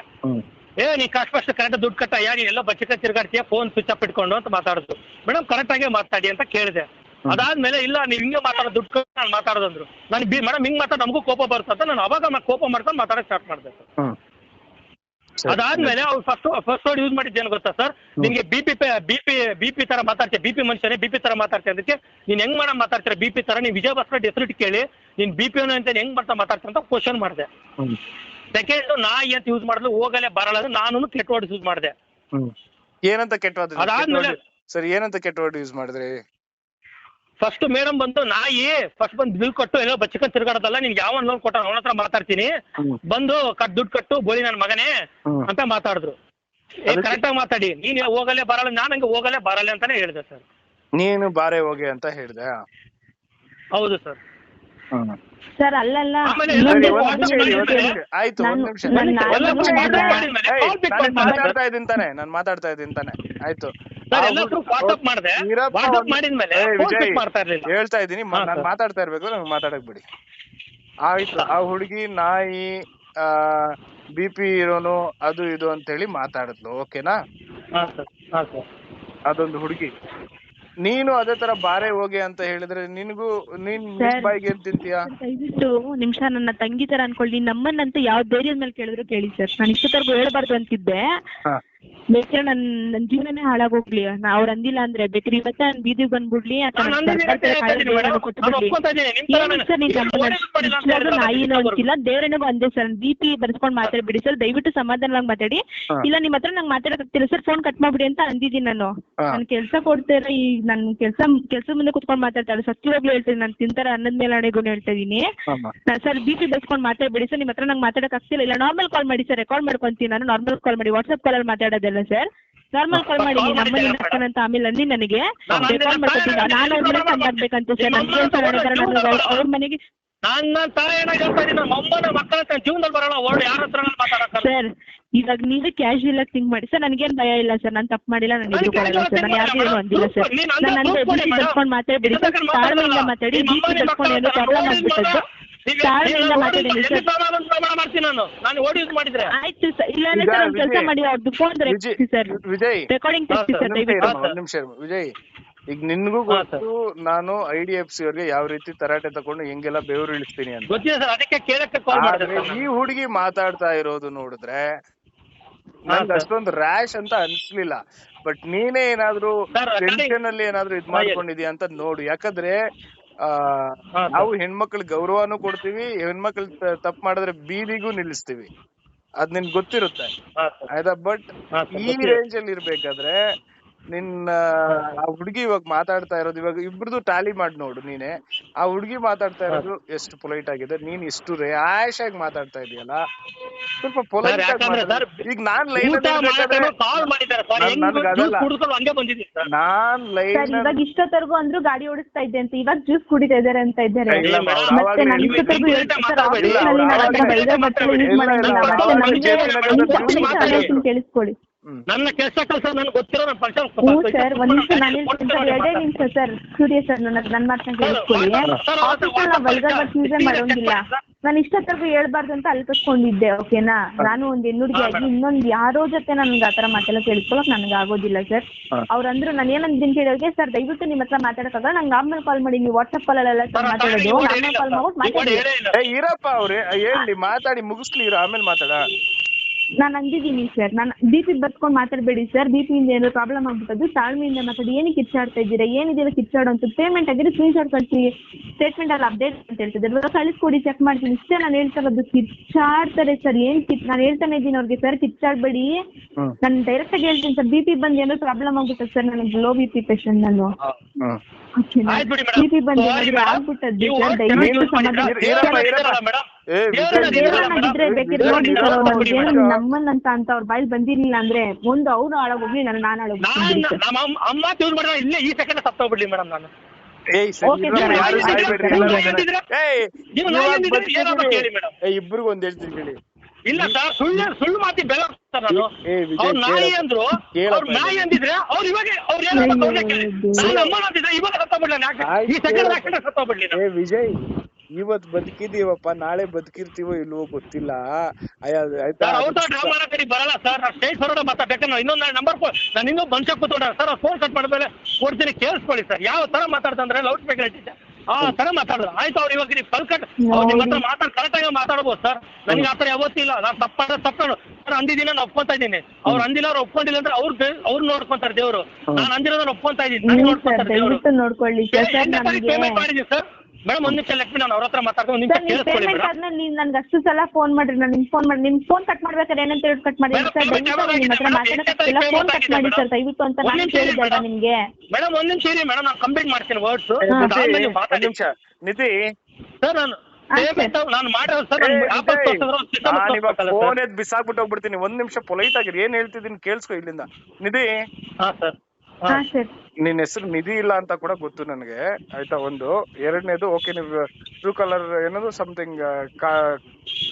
ಏ ನೀ ಕಷ್ಟ ಫಸ್ಟ್ ಕರೆಕ್ಟ್ ದುಡ್ಡು ಕಟ್ಟ ಯಾ ನೀನ್ ಎಲ್ಲ ಬಚ್ಚಿಕ ತಿರ್ಗಾಡ್ತೀಯ ಫೋನ್ ಸ್ವಿಚ್ ಆಫ್ ಇಟ್ಕೊಂಡು ಅಂತ ಮಾತಾಡಿದ್ರು ಮೇಡಮ್ ಕರೆಕ್ಟ್ ಆಗೇ ಮಾತಾಡಿ ಅಂತ ಕೇಳಿದೆ. ಅದಾದ್ಮೇಲೆ ಇಲ್ಲ ನೀವು ಹಿಂಗೆ ಮಾತಾಡೋ ದುಡ್ಡು ಕಟ್ಟ ನಾನು ಮಾತಾಡೋದಂದ್ರು. ನಾನು ಬಿ ಮೇಡಮ್ ಹಿಂಗೆ ಮಾತಾಡ ನಮಗೂ ಕೋಪ ಬರುತ್ತೆ ಅಂತ ನಾನು ಅವಾಗ ಕೋಪ ಮಾಡ್ಕೊಂಡು ಮಾತಾಡೋಕೆ ಸ್ಟಾರ್ಟ್ ಮಾಡಿದೆ. ಅದಾದ್ಮೇಲೆ ಅವ್ರು ಫಸ್ಟ್ ಫಸ್ಟ್ ವರ್ಡ್ ಯೂಸ್ ಮಾಡಿದ್ದೇನು ಗೊತ್ತಾ ಸರ್? ನಿಮಗೆ B P B P B P ತರ ಮಾತಾಡ್ತೀಯ ಬಿ ಪಿ ಮನುಷ್ಯನೇ ಬಿ ಪಿ ತರ ಮಾತಾಡ್ತೀಯ ಅದಕ್ಕೆ ನೀನ್ ಹೆಂಗ್ ಮಾಡೋ ಮಾತಾಡ್ತೀರ ಬಿ ಪಿ ತರ? ನೀವು ವಿಜಯ ಭಾಸ್ಕರ್ ಕೇಳಿ ನೀನ್ ಬಿ ಪಿ ಅಂತ ಹೆಂಗ್ ಮಾಡ್ತಾ ಮಾತಾಡ್ತೀರ ಅಂತ ಕ್ವಶನ್ ಮಾಡಿದೆ. ಸೆಕೆಂಡ್ ನಾಯಿ ಅಂತ ಯೂಸ್ ಮಾಡಿದ್ರು ಹೋಗಲೇ ಬರಲ್ಲ ಅಂದ್ರೆ ನಾನು ಕೆಟ್ಟ ವರ್ಡ್ ಯೂಸ್ ಮಾಡಿದೆ. ಏನಂತ ಕೆಟ್ಟ ಅದಾದ್ಮೇಲೆ- ಸರ್ ಏನಂತ ಕೆಟ್ಟ ವರ್ಡ್ ಯೂಸ್ ಮಾಡಿದ್ರಿ? ಫಸ್ಟ್ ಮೇಡಮ್ ಬಂದು ನಾಯಿ ಫಸ್ಟ್ ಬಂದು ಬಿಲ್ ಕೊಟ್ಟು ಏನೋ ಬಚ್ಚಿಕೊಂಡು ತಿರ್ಗಾಡೋದಲ್ಲ ನಿನ್ಗೆ ಯಾವ ಲೋನ್ ಕೊಟ್ಟ ಅವನ ಹತ್ರ ಮಾತಾಡ್ತೀನಿ. ಬಂದು ಕಟ್ ದುಡ್ಡು ಕಟ್ಟು ಬೋಳಿ ನನ್ನ ಮಗನೇ ಅಂತ ಮಾತಾಡಿದ್ರು. ಏ ಕರೆಕ್ಟ್ ಕರೆಕ್ಟಾಗಿ ಮಾತಾಡಿ. ನೀನ್ ಹೋಗಲೇ ಬರಲ್ಲ ನಾನು ಹಂಗೆ ಹೋಗಲೇ ಬರಲ್ಲ ಅಂತಾನೆ ಹೇಳಿದೆ ಸರ್. ನೀನು ಬಾರೆ ಹೋಗಿ ಅಂತ ಹೇಳಿದೆ. ಹೌದು ಸರ್. ಸರ್ ಅಲ್ಲಲ್ಲ. ಆಯ್ತು ಒಂದ್ ನಿಮಿಷ. ನಾನು. ಮಾತಾಡ್ತಾ ಇದ್ದೀನಿ ತಾನೆ ನಾನು ಮಾತಾಡ್ತಾ ಇದ್ದೀನಿ ತಾನೆ. ಆಯ್ತು. ಸರ್ ಆ ವಾಟ್ಸಪ್ ಮಾಡಿದೆ. ವಾಟ್ಸಪ್ ಮಾಡಿದ್ಮೇಲೆ ಏಯ್, ಫೋನ್ ವಿಜಯ್, ಪಿಕ್ ಮಾಡ್ತಾ ಇರ್ಲಿಲ್ಲ. ಹೇಳ್ತಾ ನಾನು ಮಾತಾಡ್ತಾ ಇರ್ಬೇಕು ನಂಗೆ ಮಾತಾಡಕ್ ಬಿಡಿ. ಆಯ್ತು ಆ ಹುಡುಗಿ ನಾಯಿ ಆ ಬಿ ಪಿ ಇರೋನು ಅದು ಇದು ಅಂತ ಹೇಳಿ ಮಾತಾಡಿದ್ಲು ಓಕೆನಾ? ಹಾಂ ಸರ್. ಹಾಂ ಸರ್. ಅದೊಂದು ಹುಡುಗಿ. ನೀನು ಅದೇ ತರ ಬಾರೆ ಹೋಗಿ ಅಂತ ಹೇಳಿದ್ರೆ ನಿನಗೂ ನೀನ್ ಬಾಯಿಗೆ ಏನ್ ತಿಂತೀಯಾ? ದಯವಿಟ್ಟು ನಿಮಿಷ ನನ್ನ ತಂಗಿ ತರ ಅನ್ಕೊಳ್ಳಿ. ನಮ್ಮನ್ನಂತೂ ಯಾವ ಧೈರ್ಯದ ಮೇಲೆ ಕೇಳಿದ್ರು ಕೇಳಿ ಸರ್. ನಾನು ಇಷ್ಟೊತ್ತರ್ಗು ಹೇಳ್ಬಾರ್ದು ಅಂತಿದ್ದೆ. ಹಾ. ಬೇಕಾದ್ರೆ ನನ್ ನನ್ ಜೀವನನೇ ಹಾಳಾಗೋಗ್ಲಿ. ನಾ ಅವ್ರ ಅಂದಿಲ್ಲ ಅಂದ್ರೆ ಬೇಕಾದ್ರೆ ಇವತ್ತ ನಾನ್ ಬೀದಿಗೆ ಬಂದ್ಬಿಡ್ಲಿ ಅಥವಾ ನಾನು ನನ್. ಕೊಟ್ಬಿಡ್ಲಿ. ನಾನು ಏನು ಸರ್ ನಾನು ನಿಜವಾಗ್ಲೂ ಅಂತಿಲ್ಲ ದೇವ್ರನಗೂ ಅಂದೆ ಸರ್. ಬಿ ಪಿ ಬರ್ಸ್ಕೊಂಡ್ ಮಾತಾಡ್ಬಿಡಿ ಸರ್. ದಯವಿಟ್ಟು ಸಮಾಧಾನವಾಗಿ ಮಾತಾಡಿ. ಹಾ. ಇಲ್ಲ ನಿಮ್ ಹತ್ರ ನಂಗೆ ಮಾತಾಡಕ್ಕಾಗ್ತಿಲ್ಲ ಸರ್. ಫೋನ್ ಕಟ್ ಮಾಡ್ಬಿಡಿ ಅಂತ ಅಂದಿದ್ದೀನಿ ನಾನು. ಹಾ. ಕೆಲ್ಸ ಕೆಲಸ ಕೊಡ್ತೀರ ಈ ನನ್ ಕೆಲ್ಸ ಕೆಲ್ಸದ ಮುಂದೆ ಕುತ್ಕೊಂಡ್ ಮಾತಾಡ್ತಾಳೆ ಸತ್ಯವಾಗ್ಲೂ ಹೇಳ್ತೀನಿ ನಾನು ತಿಂತಾರ ಅನ್ನದ ಮೇಲೆ ಅಣೆಗೂ ಹೇಳ್ತಾ ಇದೀನಿ ಸರ್ ಬಿ ಪಿ ಬೆಸ್ಕೊಂಡು ಮಾತಾಡ್ಬೇಡಿ ಸರ್. ನಿಮ್ಮ ಹತ್ರ ನಂಗೆ ಮಾತಾಡಕ್ ಆಗ್ತಿಲ್ಲ. ಇಲ್ಲ ನಾರ್ಮಲ್ ಕಾಲ್ ಮಾಡಿ ಸರ್. ರೆಕಾರ್ಡ್ ಮಾಡ್ಕೊಂತೀನಿ ನಾನು. ನಾರ್ಮಲ್ ಕಾಲ್ ಮಾಡಿ. ವಾಟ್ಸ್ಆಪ್ ಕಾಲಲ್ಲಿ ಮಾತಾಡೋದಲ್ಲ ಸರ್? ನಾರ್ಮಲ್ ಕಾಲ್ ಮಾಡಿ ಆಮೇಲೆ ಅಂದಿ ನನಗೆ. ನಾನು ರೆಕಾರ್ಡ್ ಮಾಡ್ಕೊತೀನಿ ಅಂದಿಲ್ಲ, ನಾನು ಅವ್ರ ಮನೆಗೆ ಬರ್ಬೇಕಂತ ಸರ್. ನನ್ಗೆ ಹೇಳಿದಾರೆ ಅವ್ರ ಮನೆಗೆ ನನ್ನ ತಾಯಿ ಹೇಳ್ತಾ ಇದ್ದೀನಿ ನಮ್ಮ ಅಮ್ಮನ ಮಕ್ಕಳ ಜೀವನದಲ್ಲಿ ಬರಲ್ಲ ಓಡ್ ಯಾರ ಹತ್ರ ಸರ್? ಇವಾಗ ನೀವು ಕ್ಯಾಶುಯಲ್ ಆಗಿ ಥಿಂಕ್ ಮಾಡಿ. ಸರ್ ನನಗೇನು ಭಯ ಇಲ್ಲ ಸರ್ ನಾನು ತಪ್ಪು ಮಾಡಿಲ್ಲ ನಾನು ಇದು ಎದುರು ಕೊಡಲ್ಲ ಸರ್. ನಾನು ಯಾರಿಗೂ ಏನು ಅಂದಿಲ್ಲ ಸರ್. ನಾನು ಅಂದ್ರೆ ಮಾತಾಡಿ ಬಿಡಿ ಸರ್. ಬೆಳ್ಕೊಂಡು ಮಾತಾಡ್ಬೇಡಿ ಸರ್. ತಾಳ್ಮೆಯಿಂದ ಮಾತಾಡಿ ನಿಮ್ಮ ಬಿ ಪಿ ಅಮ್ಮನ ಬೆಳ್ಕೊಂಡು ಏನೋ ಮಕ್ಕಳ ಪ್ರಾಬ್ಲಮ್ ಹತ್ರ ಆಗ್ಬಿಟ್ಟದ್ದು. ನೀವು ತಾಳ್ಮೆಯಿಂದ ನೀವು ಮಾತಾಡಿ ಸರ್ ಪ್ರಮಾಣ ಪ್ರಮಾಣ ಮಾಡ್ತೀನಿ ನಾನು. ನಾನು ಓಡಿ ಯೂಸ್ ಮಾಡಿದ್ರೆ. ಆಯ್ತು ಸರ್ ಇಲ್ಲ ಈಗ ಸರ್ ಕೆಲಸ ವಿಜಯ್, ಮಾಡಿ ಅವ್ರದ್ದು ಫೋನ್ ವಿಜಯ್ ತೆಗಿಸಿ ಸರ್ ವಿಜಯ್ ರೆಕಾರ್ಡಿಂಗ್ ತೆಗಿಸಿ ಸರ್, ಸರ್ ಒಂದ್ ನಿಮಿಷ ದಯವಿಟ್ಟು. ಇರಮ್ಮ, ನಿಮಿಷ ಇರಮ್ಮ. ವಿಜಯ್ ಈಗ ನಿನ್ಗೂ ಗೊತ್ತು ನಾನು ಐ ಡಿ ಎಫ್ ಸಿ ಅವ್ರಿಗೆ ಯಾವ ರೀತಿ ತರಾಟೆ ತಕೊಂಡು ಹೆಂಗೆಲ್ಲ ಬೆವರು ಇಳಿಸ್ತೀನಿ ಅಂತ. ಗೊತ್ತಿದೆ ಸರ್ ಅದಕ್ಕೆ ಕೇಳಕ್ಕೆ ಕಾಲ್ ಮಾಡಿದೆ ಆದ್ರೆ ಈ ಹುಡುಗಿ ಮಾತಾಡ್ತಾ ಇರೋದು ನೋಡಿದ್ರೆ ನನ್ಗೆ. ಅಷ್ಟೊಂದು ರ್ಯಾಶ್ ಅಂತ ಅನ್ಸ್ಲಿಲ್ಲ. ಬಟ್ ನೀನೇ ಏನಾದ್ರು ಟೆನ್ಷನ್ ಅಲ್ಲಿ ಏನಾದ್ರು ಇದ್ ಮಾಡ್ಕೊಂಡಿದ್ಯಾ ಅಂತ ನೋಡು. ಯಾಕಂದ್ರೆ. ನಾವು ಹೆಣ್ಮಕ್ಳಿಗೆ ಗೌರವನು ಕೊಡ್ತೀವಿ ಹೆಣ್ಮಕ್ಳು ತಪ್ಪು ಮಾಡಿದ್ರೆ ಬೀದಿಗೂ ನಿಲ್ಲಿಸ್ತೀವಿ ಅದ್ ನಿನ್ ಗೊತ್ತಿರುತ್ತೆ. ಆಯ್ತಾ ಬಟ್ ಈ. ರೇಂಜ್ ಅಲ್ಲಿ ಇರ್ಬೇಕಾದ್ರೆ ನಿನ್ನ ಆ ಹುಡುಗಿ ಇವಾಗ ಮಾತಾಡ್ತಾ ಇರೋದು ಇವಾಗ ಇಬ್ರದು ಟ್ಯಾಲಿ ಮಾಡಿ ನೋಡು ನೀನೆ ಆ ಹುಡುಗಿ ಮಾತಾಡ್ತಾ ಇರೋದು ಎಷ್ಟು ಪೊಲೈಟ್ ಆಗಿದೆ ನೀನ್ ಇಷ್ಟು ರ್ಯಾಶ್ ಆಗಿ ಮಾತಾಡ್ತಾ ಇದೀಯಲ್ಲ ಸ್ವಲ್ಪ ಪೊಲೈಟ್ ಈಗ ನಾನ್ ಲೈನ್ ನಾನ್- ಲೈನ್ ಇವಾಗ ಇಷ್ಟೊತ್ತರ್ಗು ಅಂದ್ರು ಗಾಡಿ ಓಡಿಸ್ತಾ ಇದ್ದೆ ಅಂತ ಇವಾಗ ಜ್ಯೂಸ್ ಕುಡಿತಾ ಇದ್ದಾರೆ ಅಂತ ಇದ್ದಾರೆ ಇಲ್ಲ, ಮತ್ತೆ ನಾನು ಇಷ್ಟೊತ್ತರ್ಗು ಕೇಳಿಸ್ಕೊಳ್ಳಿ ನನ್ನ ಕೆಲಸ ಕೆಲಸ ನನಗೆ ಗೊತ್ತಿರೋ ನನ್ನ ಫಂಕ್ಷನ್ ಹ್ಞೂ ಸರ್ ಒಂದ್ ನಿಮಿಷ ನಾನು ಹೇಳ್ತೀನಿ ಸರ್ ಎರಡೇ ನಿಮಿಷ ಸರ್ ಸೂರ್ಯ ಸರ್ ನನ್ನ ನನ್ನ ಮಾತನ್ನ ಕೇಳಿಸ್ಕೊಳ್ಳಿ ಆಫೀಸಲ್ಲಿ ನಾವು ವಲ್ಗರ್ ವರ್ಕ್ ಯೂಸೇ ಮಾಡೋಂಗಿಲ್ಲ. ನಾನು ಇಷ್ಟೊತ್ತರ್ಗು ಹೇಳ್ಬಾರ್ದು ಅಂತ ಅಲ್ಪಿಸ್ಕೊಂಡಿದ್ದೆ ಓಕೆನಾ? ನಾನು ಒಂದ್ ಹೆಣ್ಣುಡ್ಗಿಯಾಗಿ ಇನ್ನೊಂದ್ ಯಾರೋ ಜೊತೆ ನನ್ಗೆ ಆತರ ಮಾತೆಲ್ಲ ಕೇಳಿಸ್ಕೊಳಕ್ ನನಗೆ ಆಗೋದಿಲ್ಲ ಸರ್. ಅವ್ರಂದ್ರು ನಾನು ಏನಂದಿನ ಕೇಳೋಕೆ ಸರ್ ದಯವಿಟ್ಟು ನಿಮ್ಮ ಹತ್ರ ಮಾತಾಡಕಾಗ ನಂಗೆ ಆಮೇಲೆ ಕಾಲ್ ಮಾಡಿ ನೀವು ವಾಟ್ಸಪ್ ಕಾಲಲ್ಲೆಲ್ಲ ಸರ್ ಮಾತಾಡೋದು ಆಮೇಲೆ ಕಾಲ್ ಮಾಡ್ಬಿಟ್ಟು ಮಾತಾಡಿ. ಏ ಇರಪ್ಪ ಅವ್ರೆ ಹೇಳಿ ಮಾತಾಡಿ ಮುಗಿಸ್ಲಿ ಇರೋ ಆಮೇಲೆ ಮಾತಾಡ? ನಾನು ಅಂದಿದ್ದೀನಿ ಸರ್ ನಾನು ಬಿಪಿ ಪಿ ಬರ್ಸ್ಕೊಂಡು ಮಾತಾಡಬೇಡಿ ಸರ್ ಬಿ ಪಿಯಿಂದ ಏನೋ ಪ್ರಾಬ್ಲಮ್ ಆಗ್ಬಿಟ್ಟದ್ದು ತಾಳ್ಮೆಯಿಂದ ಮಾತಾಡಿ. ಏನಕ್ಕೆ ಕಿಚ್ಚಾಡ್ತಾ ಇದ್ದೀರಾ? ಏನಿದೆಯಲ್ಲ ಕಿಚ್ಚಾಡೋ ಅಂತ ಪೇಮೆಂಟ್ ಆಗಿದ್ರೆ ಸ್ಕ್ರೀನ್ ಶಾಟ್ ಕಳಿಸಿ. ಸ್ಟೇಟ್ಮೆಂಟ್ ಅಲ್ಲಿ ಅಪ್ಡೇಟ್ ಅಂತ ಹೇಳ್ತಿದ್ದೆ ಇವಾಗ ಕಳಿಸ್ಕೊಡಿ ಚೆಕ್ ಮಾಡ್ತೀನಿ. ಇಷ್ಟೇ ನಾನು ಹೇಳ್ತಾ ಇರೋದು ಕಿಚ್ಚಾಡ್ತಾರೆ ಸರ್ ಏನ್ ಕಿತ್ ನಾನು ಹೇಳ್ತಾನೆ ಇದ್ದೀನಿ ಅವ್ರಿಗೆ ಸರ್ ಕಿಚ್ಚಾಡ್ಬೇಡಿ ಹ್ಮ್. ನಾನು ಡೈರೆಕ್ಟ್ ಆಗಿ ಹೇಳ್ತೀನಿ ಸರ್ ಬಿಪಿ ಪಿ ಬಂದು ಏನೋ ಪ್ರಾಬ್ಲಮ್ ಆಗ್ಬಿಟ್ಟದೆ ಸರ್ ನನಗೆ ಲೋ ಬಿ ಪಿ ಪೇಷಂಟ್ ನಾನು. ಬಿ ಪಿ ಬಂದು ಏನಾದ್ರು ಆಗ್ಬಿಟ್ಟದ್ದು ಸರ್ ದಯವಿಟ್ಟು ಸಮಾಧಾನ ಅವ್ರು ನಮ್ಮನ್ನಂತ ಅಂತ ಅವ್ರ ಬಾಯಿ ಬಂದಿರ್ಲಿಲ್ಲ ಅಂದ್ರೆ ಒಂದು ಅವ್ರು ಹಾಳಾಗೋಗ್ಲಿ ನಾನು ನಾನು ನಮ್ಮ ಅಮ್ಮ- ಅಮ್ಮ ಯೂಸ್ ಮಾಡಿದ್ರೆ ಇಲ್ಲೇ ಈ ಸೆಕೆಂಡ್ ಸತ್ತ ಹೋಗ್ಬಿಡ್ಲಿ ಮೇಡಮ್ ನಾನು. ಇಬ್ರಿಗೂ ಒಂದ್ ಹೇಳ್ತೀನಿ ಕೇಳಿ. ಇಲ್ಲ ಸರ್ ಸುಳ್ಳು ಸುಳ್ಳು ಮಾತಿ ಬೆಲೆ ಸರ್ ನಾನು. ವಿಜಯ್, ನಾಯಿ ಅಂದ್ರು ಅವ್ರ ನಾಯಿ. ಅಂದಿದ್ರೆ ಅವ್ರ ಇವಾಗ ಅವ್ರ ಏನೋ ಅಮ್ಮ ಅಂತಿದ್ರೆ ಇವಾಗ ಸತ್ತ ಬಿಡ್ಲಿ ಈ ಸೆಕೆಂಡ್ ಕೇಳಪ್ಪ. ಸತ್ತ ಸತ್ತೋಗ್ಬಿಡ್ಲಿ ಏ ವಿಜಯ್ ಇವತ್ ಬದುಕಿದೀವಪ್ಪ ನಾಳೆ ಬದುಕಿರ್ತೀವೋ ಇಲ್ವೋ ಗೊತ್ತಿಲ್ಲ. ಬರಲ್ಲ ಸರ್. ನಾನು ಸ್ಟೇಜ್ ಹೊರಗಡೆ ಮಾತಾಡ್ಬೇಕು? ನಾನು ಇನ್ನೊಂದು ನಂಬರ್ ನಾನು ಇನ್ನೂ ಮನುಷ್ಯ ಕೂತ್ಕೊಂಡ್ರೆ ಸರ್ ಫೋನ್ ಕಟ್ ಮಾಡಿದ್ಮೇಲೆ ಕೊಡ್ತೀನಿ ಕೇಳಿಸ್ಕೊಳ್ಳಿ ಸರ್. ಯಾವ ತರ ಮಾತಾಡ್ತಂದ್ರೆ ಲೌಡ್ ಸ್ಪೀಕರ್ ಆ ತರ ಮಾತಾಡಿದ್ರು ಆಯ್ತು ಅವ್ರು ಇವಾಗ ನೀವು ಕಲ್ ಕಟ್ ಅವ್ರು ನಿಮ್ಮ ಹತ್ರ ಮಾತಾಡ್ ಕರೆಕ್ಟಾಗಿ ಮಾತಾಡ್ಬೋದು ಸರ್. ನನಗೆ ಆ ಯಾವತ್ತೂ ಯಾವತ್ತಿಲ್ಲ ನಾನು ತಪ್ಪಾದ್ರೆ ತಪ್ಪು ಸರ್ ಅಂದಿದ್ದೀನಿ ನಾನು ಒಪ್ಕೊಂತ ಇದ್ದೀನಿ. ಅವ್ರು ಅಂದಿಲ್ಲ ಅವ್ರು ಒಪ್ಕೊಂಡಿಲ್ಲ ಅಂದ್ರೆ ಅವ್ರು ಅವ್ರು ನೋಡ್ಕೊಂತಾರೆ ದೇವರು. ನಾನು ಅಂದಿರೋದನ್ನ ಒಪ್ಕೊಂತ ಇದ್ದೀನಿ. ನನಗೆ ಹ್ಮ್ ಸರ್ ನೋಡ್ಕೊಂತಾರೆ ದೇವರು. ನೋಡ್ಕೊಳ್ಳಿ ಸರ್. ಸರ್ ಪೇಮೆಂಟ್ ಮಾಡಿದ್ದೀನಿ ಸರ್? ಮೇಡಮ್ ಒಂದ್ ನಿಮಿಷ ಲೆಕ್ಕ ನಾನು ಅವ್ರ ಹತ್ರ ಮಾತಾಡ್ಕೊಂಡು ಒಂದ್ ನಿಮಿಷ ಸರ್ ನೀವು ಕೇಳಿಸ್ಕೊಳ್ಳಿ ಪೇಮೆಂಟ್ ಮೇಡಮ್. ಆದ್ಮೇಲೆ ನೀವು ನನ್ಗೆ ಅಷ್ಟು ಸಲ ಫೋನ್ ಮಾಡ್ರಿ ನಾನು ನಿಮ್ಗೆ ಫೋನ್ ಮಾಡಿ ನಿಮ್ ಫೋನ್ ಕಟ್ ಮಾಡ್ಬೇಕಾದ್ರೆ ಏನಂತ ಹೇಳಿ ಕಟ್ ಮಾಡಿ. ಮೇಡಮ್, ಸರ್ payment ದಯವಿಟ್ಟು ಯಾವಾಗ ನಿಮ್ಮ ಹತ್ರ ಆಗಿದೆ ಮಾತಾಡಕ್ಕಾಗ್ತಿಲ್ಲ ಮೇಡಮ್? ಫೋನ್ ಕಟ್ ಮಾಡಿ ಸರ್ ಮೇಡಮ್? ದಯವಿಟ್ಟು ಅಂತ ಒಂದ್ ನಾನು ನಿಮಿಷ ಇರಿ ಕೇಳಿದೆ ಮೇಡಮ್. ನಿಮ್ಗೆ. ಮೇಡಮ್ ಒಂದ್ ನಿಮಿಷ ಇರಿ ಮೇಡಮ್ ನಾನು ಕಂಪ್ಲೀಟ್ ಮಾಡ್ತೀನಿ ವರ್ಡ್ಸ್ ಒಂದ್ ನಿಮಿಷ. ನಿಧಿ. ಸರ್ ನಾನು ಹಾ, ಪೇಮೆಂಟ್ ನಾನು ಮಾಡಿರೋದು ಸರ್ ನಾನು ತೋರಿಸಿದ್ರು ಫೋನ್ ಎದ್ ಬಿಸಾಕ್ಬಿಟ್ಟು ಹೋಗ್ಬಿಡ್ತೀನಿ. ಒಂದ್ ನಿಮಿಷ ಪೊಲೈಟ್ ಆಗಿರಿ. ಏನ್ ಹೇಳ್ತಿದ್ದೀನಿ ಕೇಳಿಸ್ಕೊ ಇಲ್ಲಿಂದ. ನಿಧಿ. ಹಾ ಸರ್. ಹಾ ಸರ್. ನಿನ್ ಹೆಸರು ನಿಧಿ ಇಲ್ಲ ಅಂತ ಕೂಡ ಗೊತ್ತು ನನಗೆ ಆಯ್ತಾ ಒಂದು ಎರಡನೇದು ಓಕೆ ನೀವು ಟ್ರೂ ಕಲರ್ ಏನದು ಸಮಥಿಂಗ್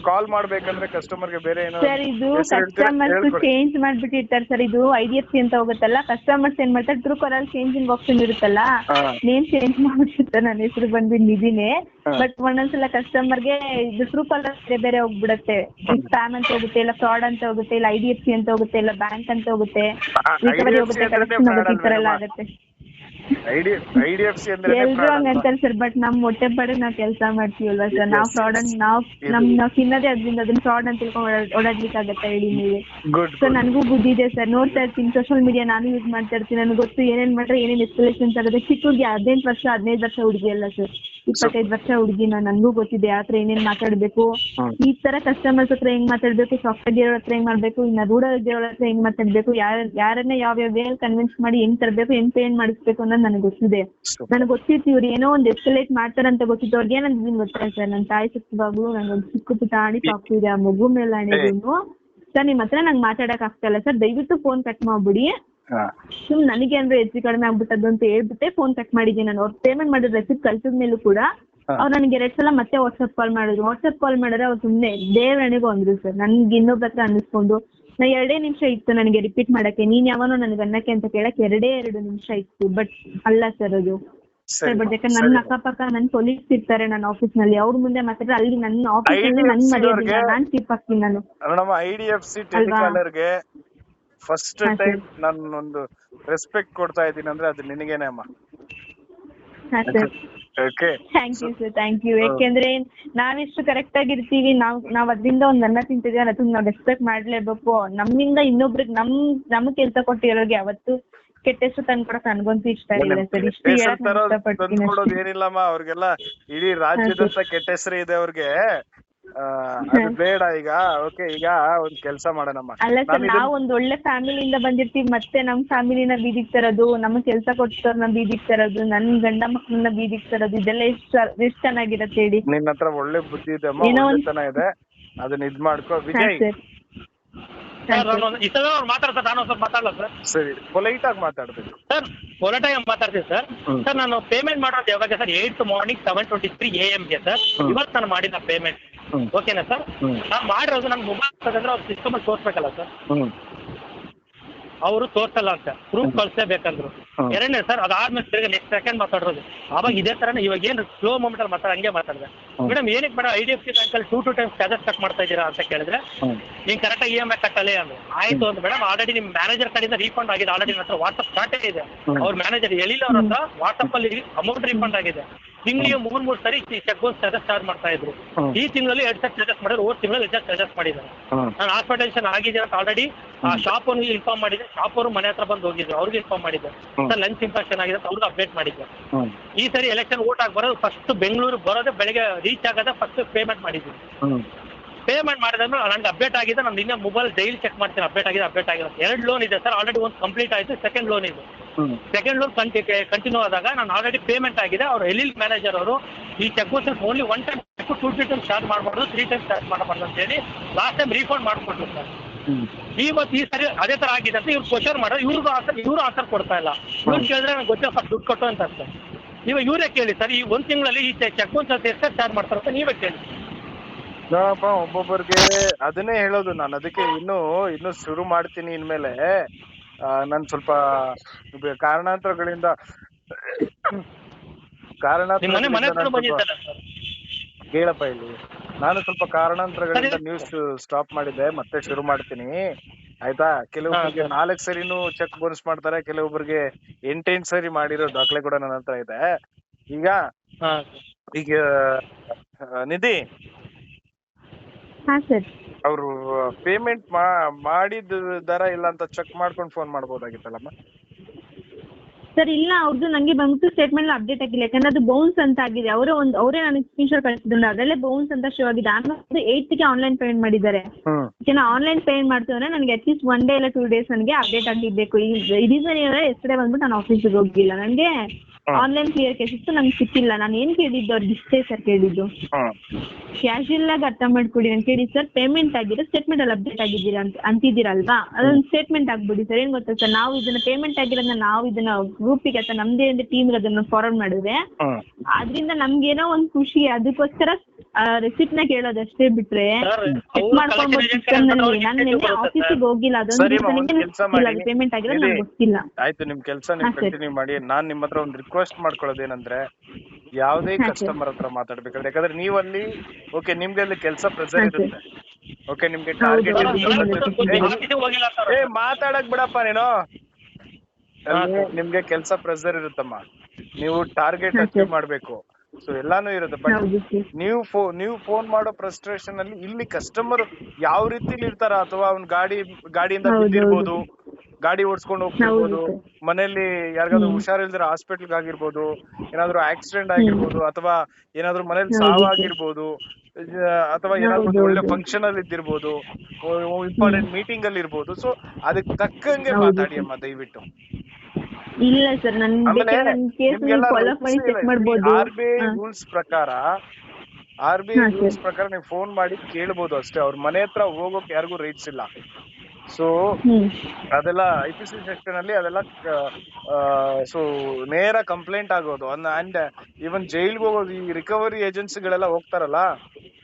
ಕಾಲ್ ಮಾಡ್ಬೇಕಂದ್ರೆ ಕಸ್ಟಮರ್ಗೆ ಬೇರೆ ಏನೋ ಸರ್ ಇದು? ಕಸ್ಟಮರ್ಸ್ ಚೇಂಜ್ ಮಾಡ್ಬಿಟ್ಟಿರ್ತಾರೆ ಸರ್ ಇದು ಐ ಡಿ ಎಫ್ ಸಿ ಅಂತ ಹೋಗುತ್ತಲ್ಲ ಕಸ್ಟಮರ್ಸ್ ಏನ್ ಮಾಡ್ತಾರೆ ಟ್ರೂ ಚೇಂಜ್ ಚೇಂಜಿಂಗ್ ಆಪ್ಷನ್ ಇರುತ್ತಲ್ಲ. ನೇಮ್ ಚೇಂಜ್ ಮಾಡ್ಬಿಟ್ಟಿರ್ತಾರೆ ನನ್ನ ಹೆಸರು ಬಂದ್ಬಿಟ್ಟು ನಿಧಿನೇ. ಬಟ್ ಒಂದೊಂದ್ಸಲ ಕಸ್ಟಮರ್ಗೆ ಇದು ಟ್ರೂ ಕಲರ್ ಬೇರೆ ಬೇರೆ ಹೋಗ್ಬಿಡತ್ತೆ ಸ್ಪ್ಯಾಮ್ ಅಂತ ಹೋಗುತ್ತೆ ಇಲ್ಲ ಫ್ರಾಡ್ ಅಂತ ಹೋಗುತ್ತೆ ಇಲ್ಲ ಐ ಡಿ ಎಫ್ ಸಿ ಅಂತ ಹೋಗುತ್ತೆ ಇಲ್ಲ ಬ್ಯಾಂಕ್ ಅಂತ ಹೋಗುತ್ತೆ ರಿಕವರಿ ಹೋಗುತ್ತೆ ಅಂದ್ರೇನೆ ಕಲೆಕ್ಷನ್ ಹೋಗುತ್ತೆ ಈ ತರ ಎಲ್ಲ ಅಲ್ವೇನಮ್ಮ? ಆಗುತ್ತೆ ಐ ಡಿ ಎಫ್ ಸಿ ಅಂದ್ರೆ ಎಲ್ರು ಹಂಗ ಅಂತಾರೆ ಸರ್ ಬಟ್ ನಮ್ ಹೊಟ್ಟೆ ಪಾಡಿಗೆ ನಾವ್ ಕೆಲಸ ಮಾಡ್ತೀವಲ್ವಾ ಸರ್? ನಾವ್ ಫ್ರಾಡ್ ಅಂತ ನಾವ್ ನಮ್ ನಾವ್ ತಿನ್ನೋದೇ ಅದ್ರಿಂದ ಅದನ್ನ ಫ್ರಾಡ್ ಅಂತ ತಿಳ್ಕೊಂಡು ಓಡಾಡ್ಲಿಕ್ಕಾಗತ್ತೆ ಹೇಳಿ ನೀವೇ? ಗುಡ್ ಸರ್ ನನಗೂ ಬುದ್ಧಿ ಇದೆ ಸರ್. ನೋಡ್ತಾ ಇರ್ತೀನಿ. ಸೋಷಿಯಲ್ ಮೀಡಿಯಾ ನಾನು ಯೂಸ್ ಮಾಡ್ತಾ ಇರ್ತೀನಿ. ನನಗೆ ಗೊತ್ತು ಏನೇನ್ ಮಾಡ್ರೆ ಏನೇನ್ ಎಸ್ಪೆಲೇಷನ್ ಆಗುತ್ತೆ. ಚಿಕ್ಕ ಹುಡುಗಿ ಹದಿನೆಂಟು ವರ್ಷ ಹದಿನೈದು ವರ್ಷ ಹುಡುಗಿ ಅಲ್ಲ ಸರ್. ಇಪ್ಪತ್ತೈದು ವರ್ಷ ಹುಡ್ಗಿ ನಾನು ನನಗೂ ಗೊತ್ತಿದೆ ಆತರ ಏನೇನ್ ಮಾತಾಡ್ಬೇಕು. ಈ ತರ ಕಸ್ಟಮರ್ಸ್ ಹತ್ರ ಹೆಂಗ್ ಮಾತಾಡ್ಬೇಕು ಸಾಫ್ಟ್ವೇರ್ ಹತ್ರ ಹೆಂಗ್ ಮಾಡ್ಬೇಕು ಇನ್ನ ರೂರಲ್ ಹತ್ರ ಹೆಂಗ್ ಮಾತಾಡ್ಬೇಕು ಯಾರ ಯಾರನ್ನ ಯಾವ ಯಾವ ವೇಲ್ ಕನ್ವಿನ್ಸ್ ಮಾಡಿ ಹೆಂಗ್ ತರಬೇಕು ಹೆಂಗ್ ಪೇನ್ ಮಾಡಿಸ್ಬೇಕು ಅನ್ನೋದು ನನಗೆ ಗೊತ್ತಿದೆ. ನನಗೆ ಗೊತ್ತಿತ್ತು ಇವ್ರು ಏನೋ ಒಂದ್ ಎಸ್ಕಲೇಟ್ ಮಾಡ್ತಾರಂತ ಗೊತ್ತಿತ್ತು. ಅವ್ರಿಗೆ ಏನಂತ ಗೊತ್ತಾ ಸರ್? ನನ್ನ ತಾಯಿ ಸತ್ವಾಗ್ಲು ನಂಗೆ ಒಂದು ಚಿಕ್ಕ ಪುಟ್ಟ ಆಣಿ ಇದೆ ಆ ಮಗು ಮೇಲೆ ಆಣಿದೀನು ಸರ್ ನಿಮ್ಮ ಹತ್ರ ನಂಗೆ ಮಾತಾಡಕ್ ಆಗ್ತಾ ಇಲ್ಲ ಸರ್. ದಯವಿಟ್ಟು ಫೋನ್ ಕಟ್ ಮಾಡ್ಬಿಡಿ. ಸುಮ್ ನನಗೆ ಅಂದ್ರೆ ಹೆಚ್ಚು ಕಡಿಮೆ ಆಗ್ಬಿಟ್ಟದ್ದು ಅಂತ ಹೇಳ್ಬಿಟ್ಟೆ ಫೋನ್ ಕಟ್ ಮಾಡಿದ್ದೀನಿ ನಾನು. ಅವ್ರು ಪೇಮೆಂಟ್ ಮಾಡಿದ ರೆಸಿಪ್ಟ್ ಕಳ್ಸಿದ ಮೇಲೂ ಕೂಡ ಅವ್ರು ನನಗೆ ಎರಡ್ ಸಲ ಮತ್ತೆ ವಾಟ್ಸ್ಆಪ್ ಕಾಲ್ ಮಾಡಿದ್ರು. ವಾಟ್ಸ್ಆಪ್ ಕಾಲ್ ಮಾಡಿದ್ರೆ ಅವ್ರು ಸುಮ್ನೆ ದೇವರಣಿಗೂ ಅಂದ್ರು ಸರ್. ನನ್ಗೆ ಇನ್ನೊಬ್ರ ಹತ್ರ ಅನ್ನಿಸ್ಕೊಂಡು ನಾ ಎರಡೇ ನಿಮಿಷ ಇತ್ತು ನನಗೆ ರಿಪೀಟ್ ಮಾಡಕ್ಕೆ. ನೀನ್ ಯಾವನು ನನಗೆ ಅನ್ನಕ್ಕೆ ಅಂತ ಕೇಳಕ್ ಎರಡೇ ಎರಡು ನಿಮಿಷ ಇತ್ತು ಬಟ್ ಅಲ್ಲ ಸರ್ ಅದು. ಸರ್ ಬಟ್ ಯಾಕಂದ್ರೆ ನನ್ನ ಅಕ್ಕಪಕ್ಕ ನನ್ನ ಕೊಲೀಗ್ಸ್ ಇರ್ತಾರೆ ನನ್ನ ಆಫೀಸ್ನಲ್ಲಿ. ಅವ್ರ ಮುಂದೆ ಮಾತಾಡಿದ್ರೆ ಅಲ್ಲಿ ನನ್ನ ಆಫೀಸ್ ಅಲ್ಲಿ ನನ್ ಮರ್ಯಾದೆ ನಾನ್ ಚೀಪ್ ಆಗ್ತೀನಿ ನಾನು. ನಮ್ಮ ಐ ಡಿ ಎಫ್ ಅಲ್ವಾ? ಟೆಲಿಕಾಲರ್ಗೆ ಫಸ್ಟ್ ಟೈಮ್ ನಾನು ಒಂದು ರೆಸ್ಪೆಕ್ಟ್ ಕೊಡ್ತಾ ಇದ್ದೀನಿ ಅಂದ್ರೆ ಅದು ನಿನಗೇನೆ ಅಮ್ಮ. Okay thank you sir thank you ಯಾಕೆಂದ್ರೆ ನಾವೆಷ್ಟು ಕರೆಕ್ಟ್ ಆಗಿರ್ತೀವಿ. ನಾವ್ ನಾವ್ ಅದರಿಂದ ಒಂದ್ ಅನ್ನ ತಿಂತಿದೀವಿ. ಅದನ್ನ ನಾವ್ ರೆಸ್ಪೆಕ್ಟ್ ಮಾಡ್ಲೇಬೇಕು. ನಮ್ಮಿಂದ ಇನ್ನೊಬ್ರಿಗೆ ನಮ್ ನಮ್ ಕೆಲ್ಸ ಕೊಟ್ಟಿರೋರ್ಗೆ ಯಾವತ್ತು ಕೆಟ್ಟ ಹೆಸರು ತಂದ್ಕೊಡಕ್ ನನ್ಗಂತೂ ಇಷ್ಟ ಇಲ್ಲ ಸರ್. ಇಷ್ಟು ಹೇಳಕ್ ಇಷ್ಟಪಡ್ತೀನಿ ಅಷ್ಟೇ. ಏನಿಲ್ಲಮ್ಮ. ಅವ್ರಿಗೆಲ್ಲ ಇಡೀ ರಾಜ್ಯದಂತ ಕೆಟ್ಟ ಹೆಸರು ಇದೆ ಅವ್ರಿಗೆ. ಆ, ಅದು ಬೇಡ ಈಗ. ಓಕೆ ಈಗ ಒಂದ್ ಕೆಲಸ ಮಾಡೋಣಮ್ಮ ಅಲ್ಲ ಸರ್ ನಾನು ಇದನ್ನ- ನಾವ್ ಒಂದ್ ಒಳ್ಳೆ ಫ್ಯಾಮಿಲಿಯಿಂದ ಬಂದಿರ್ತೀವಿ. ಮತ್ತೆ ನಮ್ ಫ್ಯಾಮಿಲಿನ ಬೀದಿಗ್ ತರೋದು ನಮ್ಗ್ ಕೆಲ್ಸ ಕೊಟ್ಟವ್ರನ್ನ ಬೀದಿಗ್ ತರೋದು ನನ್ ಗಂಡ ಮಕ್ಳನ್ನ ಬೀದಿಗ್ ತರೋದು ಇದೆಲ್ಲ ಎಷ್ಟ್ ಎಷ್ಟ್ ಚೆನ್ನಾಗಿರತ್ತೆ ಹೇಳಿ. ನಿನ್ನ ಹತ್ರ ಒಳ್ಳೆ ಬುದ್ಧಿ ಇದೆ ಅಮ್ಮ ಏನೋ ಒಂದ್- ಒಳ್ಳೆತನ ಇದೆ. ಅದನ್ನ ಇದ್ ಮಾಡ್ಕೋ. ವಿಜಯ್. ಸರ್. ಸರ್ ನಾನು ಒಂದು- ಅವ್ರು ಮಾತಾಡ್ತಾರೆ ನಾನು ಸ್ವಲ್ಪ ಮಾತಾಡಲ್ಲ ಸರ್? ಸರಿ ಪೊಲೈಟ್ ಆಗಿ ಮಾತಾಡ್ಬೇಕು. ಸರ್ ಪೊಲಟಾಗಿ ಮಾತಾಡ್ತೀನಿ ಸರ್. ಹ್ಮ್. ಸರ್ ನಾನು ಪೇಮೆಂಟ್ ಮಾಡೋದು ಯಾವಾಗ sir? Eight morning seven twenty three A ಎಮ್ಗೆ sir. ಹ್ಮ್. ಇವತ್ತು ನಾನು ಮಾಡಿದ ಪೇಮೆಂಟ್. ಓಕೆನಾ ಸರ್? ನಾವು ನಾನು ಮಾಡಿರೋದು ನನ್ನ ಮೊಬೈಲ್ ತಗೊಂಡ್ರೆ ಅವ್ರ ಸಿಸ್ಟಮಲ್ಲಿ ತೋರಿಸ್ಬೇಕಲ್ಲ ಸರ್. ಅವರು ತೋರ್ಸಲ್ಲ ಅಂತ. ಪ್ರೂಫ್ ಕಳ್ಸಲೇಬೇಕಂದ್ರು ಹ್ಮ್. ಎರಡನೇ ಸರ್ ಅದಾದ್ಮೇಲೆ ತಿರ್ಗಿ ನೆಕ್ಸ್ಟ್ ಸೆಕೆಂಡ್ ಮಾತಾಡೋದು. ಅವಾಗ ಇದೇ ತರನೇ ಇವಾಗ ಏನು ಸ್ಲೋ ಮೂಮೆಂಟ್ ಅಲ್ಲಿ ಮಾತಾಡ ಹಂಗೆ ಮಾತಾಡಿದೆ. ಮೇಡಮ್ ಏನಕ್ಕೆ madam I D F C ಬ್ಯಾಂಕಲ್ಲಿ two two times charges cut ಮಾಡ್ತಾ ಇದ್ದೀರಾ ಅಂತ ಕೇಳಿದ್ರೆ ನೀವು ಕರೆಕ್ಟ್ ಕರೆಕ್ಟಾಗಿ ಇ ಎಂ ಐ ಕಟ್ಟಲೇ ಅಂದ್ರೆ ಆಯ್ತು ಅಂತ ಮೇಡಮ್ ಆಲ್ರೆಡಿ ನಿಮ್ಮ ಮ್ಯಾನೇಜರ್ ಕಡೆಯಿಂದ ರೀಫಂಡ್ ಆಗಿದೆ ಆಲ್ರೆಡಿ ನನ್ನ ಹತ್ರ ವಾಟ್ಸಪ್ ಸ್ಟಾರ್ಟೇ ಇದೆ. ಅವ್ರ ಮ್ಯಾನೇಜರ್ ಎಳಿಲ್ಲ ಅವ್ರ ಹತ್ರ ವಾಟ್ಸಪ್ಪಲ್ಲಿ ಅಮೌಂಟ್ ರೀಫಂಡ್ ಆಗಿದೆ. ತಿಂಗಳಿಗೆ ಮೂರ್ ಮೂರ್ ಸರಿ ಚೆಕ್ ಬೌನ್ಸ್ ಚಾರ್ಜಸ್ ಚಾರ್ಜ್ ಮಾಡ್ತಾ ಇದ್ರು. ಈ ತಿಂಗಳಲ್ಲಿ ಎರಡು ಸೆಟ್ ಚಾರ್ಜಸ್ ಮಾಡಿದ್ರು ಓರ್ ತಿಂಗಳಲ್ಲಿ ಎರಡು ಚಾರ್ಜಸ್ ಮಾಡಿದ್ದಾರೆ ನಾನು ಹಾಸ್ಪಿಟಲೇಷನ್ ಆಗಿದೆ ಅಂತ ಆಲ್ರೆಡಿ ಆ ಶಾಪ್ ಅವ್ರಿಗೆ ಇನ್ಫಾರ್ಮ್ ಮಾಡಿದ್ದೆ ಶಾಪ್ ಅವರು ಮನೆ ಹತ್ರ ಬಂದು ಹೋಗಿದ್ರು ಅವ್ರಿಗೆ ಇನ್ಫಾರ್ಮ್ ಮಾಡಿದ್ದೆ ಸರ್ ಲಂಚ್ ಇನ್ಫೆಕ್ಷನ್ ಆಗಿದೆ ಅಂತ ಅವ್ರಿಗೆ ಅಪ್ಡೇಟ್ ಮಾಡಿದ್ದೆ. ಈ ಸರಿ ಎಲೆಕ್ಷನ್ ವೋಟ್ ಆಗಿ ಬರೋದು ಫಸ್ಟ್ ಬೆಂಗಳೂರು ಬರೋದೇ ಬೆಳಗ್ಗೆ ರೀಚ್ ಆಗದ ಫಸ್ಟ್ ಪೇಮೆಂಟ್ ಮಾಡಿದ್ವಿ ಪೇಮೆಂಟ್ ಮಾಡಿದ್ಮೇಲೆ ನನಗೆ ಅಪ್ಡೇಟ್ ಆಗಿದೆ ನಾನು ಇನ್ನೂ ಮೊಬೈಲ್ ಡೈಲಿ ಚೆಕ್ ಮಾಡ್ತೀನಿ ಅಪ್ಡೇಟ್ ಆಗಿದೆ ಅಪ್ಡೇಟ್ ಆಗಿದೆ ಎರಡು ಲೋನ್ ಇದೆ ಸರ್ ಆಲ್ರೆಡಿ ಒಂದು ಕಂಪ್ಲೀಟ್ ಆಯಿತು ಸೆಕೆಂಡ್ ಲೋನ್ ಇದೆ. ಸೆಕೆಂಡ್ ಲೋನ್ ಕಂಟಿ ಕಂಟಿನ್ಯೂ ಆದಾಗ ನಾನು ಆಲ್ರೆಡಿ ಪೇಮೆಂಟ್ ಆಗಿದೆ ಅವ್ರು ಎಲ್ಲಿ ಮ್ಯಾನೇಜರ್ ಅವರು ಈ cheque book only one time two two three time charge ಮಾಡಬಾರ್ದು ತ್ರೀ ಟೈಮ್ ಚಾರ್ಜ್ ಮಾಡಬಾರ್ದು ಅಂತ ಹೇಳಿ ಲಾಸ್ಟ್ ಟೈಮ್ ರೀಫಂಡ್ ಮಾಡಿಕೊಟ್ರು ಸರ್ ಇವತ್ತು ಈ ಸರಿ ಅದೇ ತರ ಆಗಿದೆ ಅಂತ ಇವ್ರು ಕ್ವಶನ್ ಮಾಡೋದು ಇವ್ರಿಗೂ ಆನ್ಸರ್ ಇವರು ಆನ್ಸರ್ ಕೊಡ್ತಾ ಇಲ್ಲ. ಇವ್ರು ಕೇಳಿದ್ರೆ ನಂಗೆ ಗೊತ್ತಿಲ್ಲ ಸರ್ ದುಡ್ಡು ಕೊಟ್ಟು ಅಂತ ಸರ್ ಇವಾಗ ಇವರೇ ಕೇಳಿ ಸರ್ ಈ ಒಂದು ತಿಂಗಳಲ್ಲಿ ಈ ಚೆಕ್ ಒಂದ್ ಅಂತ ಎಷ್ಟು ಚಾರ್ಜ್ ಮಾಡ್ತಾರೆ ಅಂತ ನೀವೇ ಕೇಳಿ. ನೋಡಪ್ಪ ಒಬ್ಬೊಬ್ಬರಿಗೆ ಅದನ್ನೇ ಹೇಳೋದು ನಾನು. ಅದಕ್ಕೆ ಇನ್ನು ಇನ್ನು ಶುರು ಮಾಡ್ತೀನಿ ಇನ್ಮೇಲೆ. ನಾನು ಸ್ವಲ್ಪ ಕಾರಣಾಂತರಗಳಿಂದ ಕಾರಣ ಕೇಳಪ್ಪ ಇಲ್ಲಿ. ನಾನು ಸ್ವಲ್ಪ ಕಾರಣಾಂತರಗಳಿಂದ ನ್ಯೂಸ್ ಸ್ಟಾಪ್ ಮಾಡಿದ್ದೆ ಮತ್ತೆ ಶುರು ಮಾಡ್ತೀನಿ. ಆಯ್ತಾ? ಕೆಲವೊಬ್ಬರಿಗೆ ನಾಲ್ಕು ಸರಿನೂ ಚೆಕ್ ಬೌನ್ಸ್ ಮಾಡ್ತಾರೆ ಕೆಲವೊಬ್ಬರಿಗೆ ಎಂಟೆಂಟ್ ಸರಿ ಮಾಡಿರೋ ದಾಖಲೆ ಕೂಡ ನನ್ನ ಹತ್ರ ಇದೆ. ಈಗ ಹಾ ಈಗ ನಿಧಿ. ಹಾ ಸರ್. ಅವರು ಪೇಮೆಂಟ್ ಮಾಡಿದ ದರ ಇಲ್ಲ ಅಂತ ಚೆಕ್ ಮಾಡ್ಕೊಂಡು ಫೋನ್ ಮಾಡ್ಬೋದಾಗಿತ್ತಲ್ಲಮ್ಮ? ಸರ್ ಇಲ್ಲ ಅವ್ರದ್ದು ನಂಗೆ ಬಂದ್ಬಿಟ್ಟು ಸ್ಟೇಟ್ಮೆಂಟ್ ಅಪ್ಡೇಟ್ ಆಗಿಲ್ಲ. ಯಾಕಂದ್ರೆ ಅದು ಬೌನ್ಸ್ ಅಂತ ಆಗಿದೆ. ಅವರೇ ಒಂದು ಅವರೇ ನನಗೆ ಸ್ಕ್ರೀನ್ ಶಾಟ್ ಕಳಿಸಿದ್ರು ಅದರಲ್ಲೇ ಬೌನ್ಸ್ ಅಂತ ಶೋ ಆಗಿದೆ. ಆಮೇಲೆ ಏಯ್ತ್ಗೆ ಆನ್ಲೈನ್ ಪೇಮೆಂಟ್ ಮಾಡಿದ್ದಾರೆ. ನಾನು ಆನ್ಲೈನ್ ಪೇಮೆಂಟ್ ಮಾಡ್ತೀವಿ ನನಗೆ ಅಟ್ಲೀಸ್ಟ್ ಒನ್ ಡೇ ಇಲ್ಲ ಟೂ ಡೇಸ್ ನನಗೆ ಅಪ್ಡೇಟ್ ಆಗಿರ್ಬೇಕು ಈ ರೀಸನ್ ಏನಂದ್ರೆ ಎಸ್ಟೇ ಬಂದ್ಬಿಟ್ಟು ನಾನು ಆಫೀಸಿಗೆ ಹೋಗಿಲ್ಲ. ನನಗೆ ಆನ್ಲೈನ್ ಕ್ಲಿಯರ್ ಕೇಸಸ್ ನಂಗೆ ಸಿಕ್ಕಿಲ್ಲ. ನಾನು ಏನ್ ಕೇಳಿದ್ದು? ಅವ್ರಿಗೆ ಇಷ್ಟೇ ಸರ್ ಕೇಳಿದ್ದು. ಕ್ಯಾಶುಯಲ್ ಆಗಿ ಅರ್ಥ ಮಾಡ್ಕೊಡಿ ಅಂತ ಕೇಳಿ ಸರ್ ಪೇಮೆಂಟ್ ಆಗಿರೋ ಸ್ಟೇಟ್ಮೆಂಟ್ ಅಲ್ಲಿ ಅಪ್ಡೇಟ್ ಆಗಿದ್ದೀರಾ ಅಂತ ಅಂತಿದ್ದೀರಲ್ವಾ? ಅದೊಂದು ಸ್ಟೇಟ್ಮೆಂಟ್ ಆಗ್ಬಿಡಿ ಸರ್ ಏನ್ ಗೊತ್ತಾ ಸರ್ ನಾವು ಇದನ್ನ ಪೇಮೆಂಟ್ ಆಗಿರೋದನ್ನ ನಾವು ಇದನ್ನ ಗ್ರೂಪಿಗೆ ಅಥವಾ ನಮ್ದೇ ಒಂದು ಟೀಮ್ ಅದನ್ನ ಫಾರ್ವರ್ಡ್ ಮಾಡಿದ್ರೆ ಅದರಿಂದ ನಮ್ಗೇನೋ ಒಂದ್ ಖುಷಿ. ಅದಕ್ಕೋಸ್ಕರ ರೆಸಿಪ್ಟ್ನ ಕೇಳೋದಷ್ಟೇ ಬಿಟ್ರೆ ಚೆಕ್ ಮಾಡ್ಕೊಂಡು ಸಿಸ್ಟಮ್ನಲ್ಲಿ ನಾನು ನಿನ್ನೆ ಆಫೀಸಿಗೆ ಹೋಗಿಲ್ಲ. ಅದೊಂದು. ಪೇಮೆಂಟ್ ಆಗಿರೋದು. ನಂಗೆ ಗೊತ್ತಿಲ್ಲ. ಆಯ್ತು ನಿಮ್ ಕೆಲಸ ನೀವು. ಕಂಟಿನ್ಯೂ ಮಾಡಿ. ನಾನು ನಿಮ್ಮ ಹತ್ರ ಒಂದು ರಿಕ್ವೆಸ್ಟ್ ಮಾಡ್ಕೊಳ್ಳೋದೇನಂದ್ರೆ ಮಾಡ್ಕೊಳ್ಳೋದು ಏನಂದ್ರೆ ಯಾವುದೇ ಕಸ್ಟಮರ್ ಹತ್ರ ಮಾತಾಡ್ಬೇಕಾದ್ರೆ ಯಾಕಂದ್ರೆ ನೀವಲ್ಲಿ ಓಕೆ ನಿಮ್ಗೆ ಅಲ್ಲಿ ಕೆಲಸ ಪ್ರೆಸರ್ ಇರುತ್ತೆ. ಓಕೆ ನಿಮ್ಗೆ ಟಾರ್ಗೆಟ್ ಏ ಮಾತಾಡಕ್ ಬಿಡಪ್ಪ ನೀನು. ನಿಮ್ಗೆ ಕೆಲಸ ಪ್ರೆಸರ್ ಇರುತ್ತಮ್ಮ. ನೀವು ಟಾರ್ಗೆಟ್ ಅಚೀವ್. ಮಾಡ್ಬೇಕು. ಸೊ ಎಲ್ಲಾನು ಇರುತ್ತೆ ಬಟ್ ನೀವು ಫೋ ನೀವು ಫೋನ್ ಮಾಡೋ ಫ್ರಸ್ಟ್ರೇಷನ್ ಅಲ್ಲಿ ಇಲ್ಲಿ ಕಸ್ಟಮರ್ ಯಾವ ರೀತಿಲಿ ಇರ್ತಾರ? ಅಥವಾ ಅವ್ನ್ ಗಾಡಿ ಗಾಡಿಯಿಂದ ಬಿದ್ದಿರ್ಬೋದು ಗಾಡಿ ಓಡಿಸ್ಕೊಂಡು ಹೋಗ್ತಿರ್ಬೋದು. ಮನೆಯಲ್ಲಿ ಯಾರಿಗಾದ್ರೂ. ಹುಷಾರಿಲ್ದಿರ ಹಾಸ್ಪಿಟಲ್ಗೆ ಆಗಿರ್ಬೋದು ಏನಾದ್ರು ಆಕ್ಸಿಡೆಂಟ್ ಆಗಿರ್ಬೋದು ಅಥವಾ ಏನಾದ್ರು ಮನೇಲಿ ಸಾವಾಗಿರ್ಬೋದು ಅಥವಾ ಏನಾದ್ರು ಒಂದು ಒಳ್ಳೆ. ಫಂಕ್ಷನ್ ಅಲ್ಲಿ ಇದ್ದಿರ್ಬೋದು ಇಂಪಾರ್ಟೆಂಟ್ ಮೀಟಿಂಗ್ ಅಲ್ಲಿ ಇರ್ಬೋದು ಸೊ ಅದಕ್ಕೆ ತಕ್ಕಂಗೆ ಮಾತಾಡಿ ಅಮ್ಮ ದಯವಿಟ್ಟು. ಇಲ್ಲ sir R B I rules ಪ್ರಕಾರ ಆರ್ ಬಿ ಐ ರೂಲ್ಸ್ ಪ್ರಕಾರ ನೀವು ಫೋನ್ ಮಾಡಿ ಕೇಳ್ಬೋದು ಅಷ್ಟೇ. ಅವ್ರ ಮನೆ ಹತ್ರ ಹೋಗೋಕೆ ಯಾರಿಗೂ ರೈಟ್ಸ್ ಇಲ್ಲ. ಸೊ ಅದೆಲ್ಲ ಐ ಪಿ ಸಿ ಸೆಕ್ಷನ್ ಅಲ್ಲಿ ಅದೆಲ್ಲ ಸೊ ನೇರ ಕಂಪ್ಲೇಂಟ್ ಆಗೋದು. ಅಂಡ್ ಇವನ್ ಜೈಲ್ಗೆ ಹೋಗೋದು ಈ ರಿಕವರಿ ಏಜೆನ್ಸಿಗಳೆಲ್ಲ ಹೋಗ್ತಾರಲ್ಲ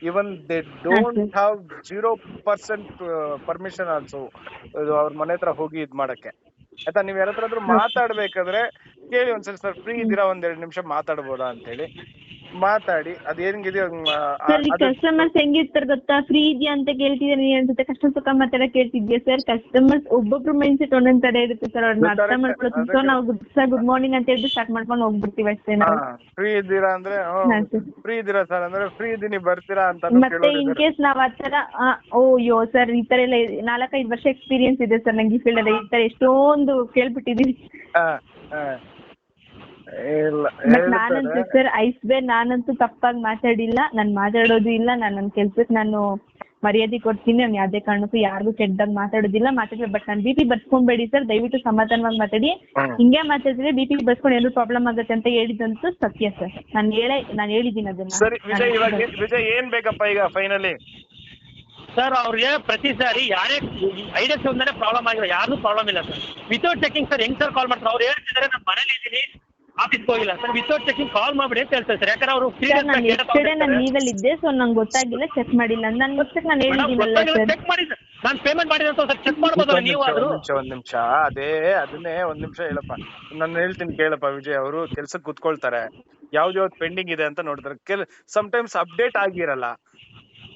even they don't. Have zero percent permission also ಅವ್ರ ಮನೆ ಹತ್ರ ಹೋಗಿ ಇದ್ ಮಾಡಕ್ಕೆ. ಆಯ್ತಾ? ನೀವ್ ಯಾರತ್ರಾದ್ರೂ ಮಾತಾಡ್ಬೇಕಾದ್ರೆ ಕೇಳಿ ಒಂದ್ಸಲ ಸರ್ ಫ್ರೀ ಇದ್ದೀರಾ? ಒಂದ್ ಎರಡ್ ನಿಮಿಷ ಮಾತಾಡ್ಬೋದಾ ಅಂತ ಹೇಳಿ ಮಾತಾಡಿ ಅದ್ ಹೆಂಗಿದೆಯೋ ಹಂಗ್, ಆ, ಸರ್ ಈ ಕಸ್ಟಮರ್ಸ್ ಹೆಂಗಿರ್ತಾರೆ ಗೊತ್ತಾ? ಫ್ರೀ ಇದೆಯಾ ಅಂತ ಕೇಳ್ತಿದ್ರೆ ನೀನ್ ಅನ್ಸುತ್ತೆ. ಕಷ್ಟ ಸುಖ ಮಾತಾಡ ಕೇಳ್ತಿದ್ಯಾ ಸರ್ ಕಸ್ಟಮರ್ಸ್ ಒಬ್ಬೊಬ್ರು ಮೈಂಡ್ ಸೆಟ್ ಒಂದೊಂದ್ ತರ ಇರುತ್ತೆ ಸರ್ ಅವ್ರನ್ನ ಅರ್ಥ ಮಾಡ್ಕೊಳ್ತೀವಿ ಸೊ ನಾವು ಗುಡ್ ಸರ್ ಗುಡ್ ಮಾರ್ನಿಂಗ್ ಅಂತ ಹೇಳಿ ಸ್ಟಾರ್ಟ್ ಮಾಡ್ಕೊಂಡು ಹೋಗ್ಬಿಡ್ತೀವಿ ಅಷ್ಟೇ ನಾವು. ಫ್ರೀ ಇದ್ದೀರಾ ಅಂದ್ರೆ ಫ್ರೀ ಇದ್ದೀರಾ ಸರ್ ಅಂದ್ರೆ ಫ್ರೀ ಇದೀನಿ ಬರ್ತೀರಾ ಅಂತ ಮತ್ತೆ ಇನ್ ಕೇಸ್ ನಾವ್ ಆ ತರ ಆ, ಓ ಯೋ ಸರ್ ಈ ತರ ಎಲ್ಲ ನಾಲ್ಕೈದು ವರ್ಷ ಎಕ್ಸ್ಪೀರಿಯನ್ಸ್ ಇದೆ ಸರ್ ನಂಗೆ ಈ ಫೀಲ್ಡ್ ಅಲ್ಲಿ. ಈ ತರ ಎಷ್ಟೊಂದು ಕೇಳ್ಬಿಟ್ಟಿದೀವಿ ಬಟ್ ನಾನಂತೂ ಸರ್ ಐಸ್ಬೇ ನಾನಂತೂ ತಪ್ಪಾಗಿ ಮಾತಾಡಿಲ್ಲ. ನಾನು ಮಾತಾಡೋದು ಇಲ್ಲ ನಾನು ನನ್ನ ಕೆಲ್ಸಕ್ಕೆ ನಾನು ಮರ್ಯಾದೆ ಕೊಡ್ತೀನಿ ನಾನು ಯಾವ್ದೇ ಕಾರಣಕ್ಕೂ ಯಾರಿಗೂ ಕೆಟ್ಟದಾಗ ಮಾತಾಡೋದಿಲ್ಲ ಮಾತಾಡಿದ್ರೆ ಬಟ್ ನಾನು ಬಿ ಪಿ ಬರ್ಸ್ಕೊಂಬೇಡಿ ಸರ್ ದಯವಿಟ್ಟು ಸಮಾಧಾನವಾಗಿ ಮಾತಾಡಿ. ಹಿಂಗೆ ಮಾತಾಡಿದ್ರೆ ಬಿ ಪಿ ಬರ್ಸ್ಕೊಂಡು ಏನೂ ಪ್ರಾಬ್ಲಮ್ ಆಗುತ್ತೆ ಅಂತ ಹೇಳಿದಂತೂ ಸತ್ಯ ಸರ್ ನಾನು ಹೇಳೇ ನಾನು ಹೇಳಿದ್ದೀನಿ ಅದನ್ನ. ಸರಿ ವಿಜಯ್ ಇವಾಗ ವಿಜಯ್ ಏನ್ ಬೇಕಪ್ಪ ಈಗ ಫೈನಲಿ ಸರ್ ಅವ್ರಿಗೆ ಪ್ರತಿ ಸಾರಿ ಯಾರೇ ಐಡಿಯಾಸ್ ಒಂದೇ ಪ್ರಾಬ್ಲಮ್ ಆಗಿಲ್ಲ ಯಾರು ಪ್ರಾಬ್ಲಮ್ ಇಲ್ಲ ಸರ್ ವಿತೌಟ್ ಚೆಕಿಂಗ್ ಸರ್ ಹೆಂಗ್ ಸರ್ ಕಾಲ್ ಮಾಡ್ತಾರೆ? ಅವ್ರು ಹೇಳ್ತಿದ್ದಾರೆ ನಾನು ಮನೇಲಿ ಇದ್ದೀನಿ. ಆಫೀಸ್ಗೆ ಹೋಗಿಲ್ಲ. ಸರ್ ವಿತೌಟ್ ಚೆಕಿಂಗ್ ಕಾಲ್ ಮಾಡ್ಬಿಡಿ ಅಂತ ಹೇಳ್ತಾರೆ ಸರ್. ಯಾಕಂದ್ರೆ ಅವರು ಸರ್ ನಾನು ಎಸ್ಟರ್ಡೇ ನಾನು ಲೀವಲ್ಲಿ ಇದ್ದೆ ಸೊ ನಂಗೆ ಗೊತ್ತಾಗಿಲ್ಲ ಚೆಕ್ ಮಾಡಿಲ್ಲ. ನನ್ನ ಗೊತ್ತಕ್ಕೆ ನಾನು ಹೇಳಿದ್ದೀನಲ್ಲ ಸರ್ ಚೆಕ್ ಮಾಡಿ ನಾನು ಪೇಮೆಂಟ್ ಮಾಡಿದ್ರೆ ಅಂತ ಸರ್ ಚೆಕ್ ಮಾಡ್ಬೋದಲ್ಲ ನೀವು ಆದ್ರೂ. ಒಂದ್ ನಿಮಿಷ ಒಂದ್ ನಿಮಿಷ. ಅದೇ ಅದನ್ನೇ ಒಂದ್ ನಿಮಿಷ ಹೇಳಪ್ಪ. ನಾನು ಹೇಳ್ತೀನಿ ಕೇಳಪ್ಪ ವಿಜಯ್ ಅವರು ಕೆಲ್ಸಕ್ಕೆ ಕುತ್ಕೊಳ್ತಾರೆ. ಯಾವ್ದು ಯಾವ್ದು ಪೆಂಡಿಂಗ್ ಇದೆ ಅಂತ ನೋಡ್ತಾರೆ ಕೆಲ ಟೈಮ್ಸ್ ಅಪ್ಡೇಟ್ ಆಗಿರಲ್ಲ.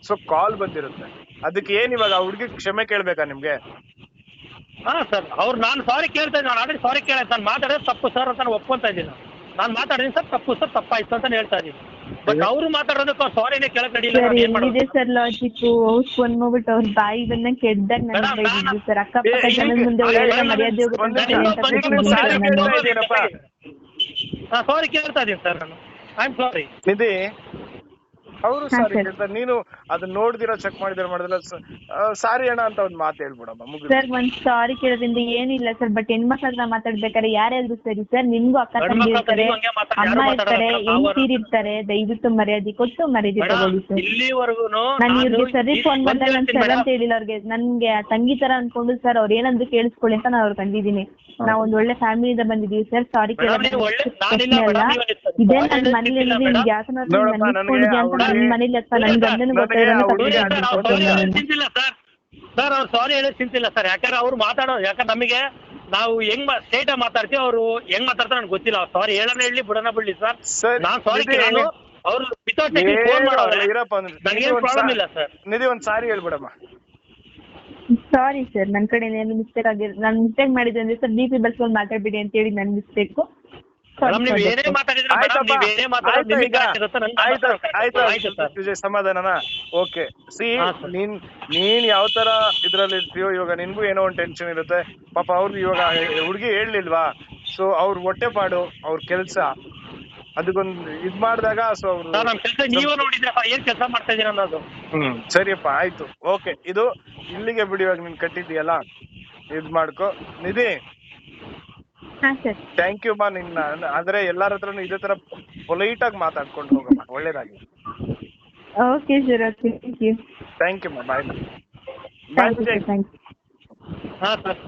ಸೊ ಕಾಲ್ ಬಂದಿರುತ್ತೆ. ಅದಕ್ಕೆ ಏನ್ ಇವಾಗ ಹುಡ್ಗಿ ಕ್ಷಮೆ ಕೇಳ್ಬೇಕಾ ನಿಮ್ಗೆ? ಹಾ ಸರ್ ಅವ್ರು ನಾನು ಸಾರಿ ಕೇಳ್ತಾ ಇದ್ದೀನಿ ನಾನು ಆಲ್ರೆಡಿ ಸಾರಿ ಕೇಳ ನಾನು ಮಾತಾಡೋದು ತಪ್ಪು ಸರ್ ಅಂತ ನಾನು ಒಪ್ಕೊಂತ ಇದ್ದೀನಿ. ನಾನು ಮಾತಾಡಿದ್ದೀನಿ ಸರ್ ತಪ್ಪು ಸರ್ ತಪ್ಪಾಯ್ತು ಅಂತ ಹೇಳ್ತಾ ಇದ್ದೀನಿ. ಬಟ್ ಅವರು ಮಾತಾಡೋದಕ್ಕೆ ಸಾರಿನೇ ಕೇಳಕ್ ನಡೀಲಿಲ್ಲ ಸರ್ ನಾನು ಏನ್ ಮಾಡೋದು? ಎಲ್ಲಿದೆ ಸರ್ ಲಾಜಿಕ್ ಅವ್ರು ಫೋನ್ ಮಾಡ್ಬಿಟ್ಟು ಅವ್ರ ಬಾಯಿ ಬಂದಂಗೆ ಕೆಡ್ದಾಗ ಬೇಡ, ನನಗೆ ಬೇಡ. ಬೈದಿದ್ದು ಸರ್. ಅಕ್ಕಪಕ್ಕ ಏ, ಜನದ ಮುಂದೆ ಅಯ್ಯೋ, ಹೇಳಿದ್ರೆ ಒಂದ್ ಮರ್ಯಾದೆ ಹೋಗುತ್ತೆ ಒಂದ್ ಅಂತ ನಿಮಿಷ, ಹೇಳ್ತಾರೆ ಈಗ ಸಾರಿ. ನಾನು. ಕೇಳ್ತಾ ಇದ್ದೀರಪ್ಪ. ಹಾ ಸಾರಿ ಕೇಳ್ತಾ ಇದ್ದೀನಿ ಸರ್ ನಾನು. ಐ ಆಮ್ ಸಾರಿ ನಿಧಿ ಅವರು ಸಾರಿ. ಕೇಳ್ತಾರೆ ನೀನು ಅದನ್ನ ನೋಡ್ದಿರ ಚೆಕ್ ಮಾಡಿದಿರ ಮಾಡಿದಿರ ಸಾರಿ ಅಣ್ಣ ಅಂತ ಒಂದ್ ಮಾತು ಹೇಳ್ಬಿಡಮ್ಮ ಮುಗಿದು ಸರ್ ಒಂದ್ ಸಾರಿ ಕೇಳೋದ್ರಿಂದ ಏನಿಲ್ಲ ಸರ್ ಬಟ್ ಹೆಣ್ಮಕ್ಳ ಹತ್ರ ಮಾತಾಡ್ಬೇಕಾದ್ರೆ ಯಾರ್ಯಾರು ಸರಿ ಸರ್ ನಿಮ್ಗೂ ಅಕ್ಕ ತಂಗಿ ಇರ್ತಾರೆ ಅಮ್ಮ ಇರ್ತಾರೆ ನಾವು ಇರ್ತಾರೆ ದಯವಿಟ್ಟು ಮರ್ಯಾದೆ ಕೊಟ್ಟು ಮರ್ಯಾದೆ ತಗೊಳ್ಳಿ ಸರ್ ಇಲ್ಲಿವರೆಗೂ ನಾನು ಇವ್ರಿಗೆ ಸರಿ ಫೋನ್ ಬಂದಾಗ ನಾನು ಸರ್ ಅಂತ ಹೇಳಿಲ್ಲ ಅವ್ರಿಗೆ ನನ್ಗೆ ಆ ತಂಗಿ ತರ ಅನ್ಕೊಂಡು ಸರ್ ಅವ್ರ ಏನಂದ್ರು ಕೇಳಿಸ್ಕೊಳ್ಳಿ ಅಂತ ನಾನು ಅವ್ರಿಗೆ ಬಂದಿದ್ದೀನಿ ನಾವ್ ಒಂದ್ ಒಳ್ಳೆ ಫ್ಯಾಮಿಲಿಯಿಂದ ಬಂದಿದೀವಿ ಸರ್ ಸಾರಿ ಸರ್. ಇದೇ ನನ್ನ ಮನೇಲಿ ನಿಮ್ಗೆ. ಯಾಕಂದ್ರೆ ಮನೇಲಿ ಸಾರಿ ನಾನು. ಚಿಂತಿಲ್ಲ ಸರ್. ಸರ್ ಅವ್ರು ಸಾರಿ ಹೇಳಿ ಚಿಂತಿಲ್ಲ ಸರ್. ಯಾಕಂದ್ರೆ ಅವ್ರು ಮಾತಾಡೋ ಯಾಕಂದ್ರೆ ನಮಗೆ ನಾವು ಹೆಂಗ್ ಸ್ಟೇಟ್ ಮಾತಾಡ್ತೀವಿ ಅವರು ಹೆಂಗ್ ಮಾತಾಡ್ತಾರೆ ನನ್ಗೆ ಗೊತ್ತಿಲ್ಲ. ಅವ್ರು ಸಾರಿ ಹೇಳೋಣ ಹೇಳಿ ಬಿಡೋಣ ಬಿಡ್ಲಿ ಸರ್. ಸರಿ, ನಾನ್ ಸಾರಿ ನಾನು ಅವ್ರು ವಿತೌಟ್ ಫೋನ್ ಮಾಡೋರೆ. ನನಗೇನು ಪ್ರಾಬ್ಲಮ್ ಇಲ್ಲ ಸರ್. ನಿಧಿ ಒಂದ್ ಸಾರಿ ಹೇಳ್ಬಿಡಮ್ಮ. ಸಾರಿ ಸರ್ ನನ್ನ ಕಡೆ ಏನು ಮಿಸ್ಟೇಕ್ ಆಗಿದೆ ನಾನು ಮಿಸ್ಟೇಕ್ ಮಾಡಿದ್ದೆ ಅಂದ್ರೆ ಸರ್ ಬಿ ಪಿ ಬೆಳೆಸ್ಕೊಂಡು ಮಾತಾಡ್ಬಿಡಿ ಅಂತ ಹೇಳಿ ನನ್ ಮಿಸ್ಟೇಕು ಮೇಡಮ್ ನೀವು ಏನೇ ಮಾತಾಡಿದ್ರೆ ಮೇಡಮ್ ಆಯ್ತಪ್ಪ ಏನೇ ಮಾತಾಡೋದು ನಿಮಗೆ ಈಗ ಇರುತ್ತೆ ನನ್ಗೆ ಆಯ್ತು ಆಯ್ತು ಸರ್. ವಿಜಯ್ ಸಮಾಧಾನನಾ? Okay see. ನೀನ್ ನೀನ್ ಯಾವ ತರ ಇದ್ರಲ್ಲಿ ಇರ್ತೀಯೋ ಇವಾಗ ನಿನ್ಗೂ ಏನೋ ಒಂದ್ ಟೆನ್ಷನ್ ಇರುತ್ತೆ. ಪಾಪ ಅವ್ರು ಇವಾಗ ಹುಡುಗಿ ಹೇಳ್ಲಿಲ್ವಾ? ಸೊ ಅವ್ರ ಹೊಟ್ಟೆ ಪಾಡು ಅವ್ರ ಕೆಲ್ಸ. ಅದಕ್ಕೊಂದು ಇದ್ ಮಾಡಿದಾಗ ಸೊ ಅವ್ರು ನಮ್ಮ ಕೆಲಸ ನೀವೇ ನೋಡಿದ್ರಪ್ಪ ಏನ್ ಕೆಲಸ ಮಾಡ್ತಾ ಇದೀರ ಅನ್ನೋದು? ಹ್ಮ್ ಸರಿಯಪ್ಪ ಆಯ್ತು. ಓಕೆ ಇದು ಇಲ್ಲಿಗೆ ಬಿಡಿ ಇವಾಗ ನೀನ್ ಕಟ್ಟಿದ್ಯಲ್ಲ ಇದ್ ಮಾಡ್ಕೋ. ನಿಧಿ ಹಾಂ ಸರ್. ಥ್ಯಾಂಕ್ ಯು ಮಾ ನಿನ್ನ ಅಂದ್ರೆ ಎಲ್ಲಾರ ಹತ್ರನು ಇದೇ ತರ ಪೊಲೈಟ್ ಆಗಿ ಮಾತಾಡ್ಕೊಂಡು ಹೋಗಮ್ಮ. ಒಳ್ಳೇದಾಗಿ okay sir okay thank you thank you ಮಾ bye bye thank you Vijay thank you ಹಾ ಸರ್.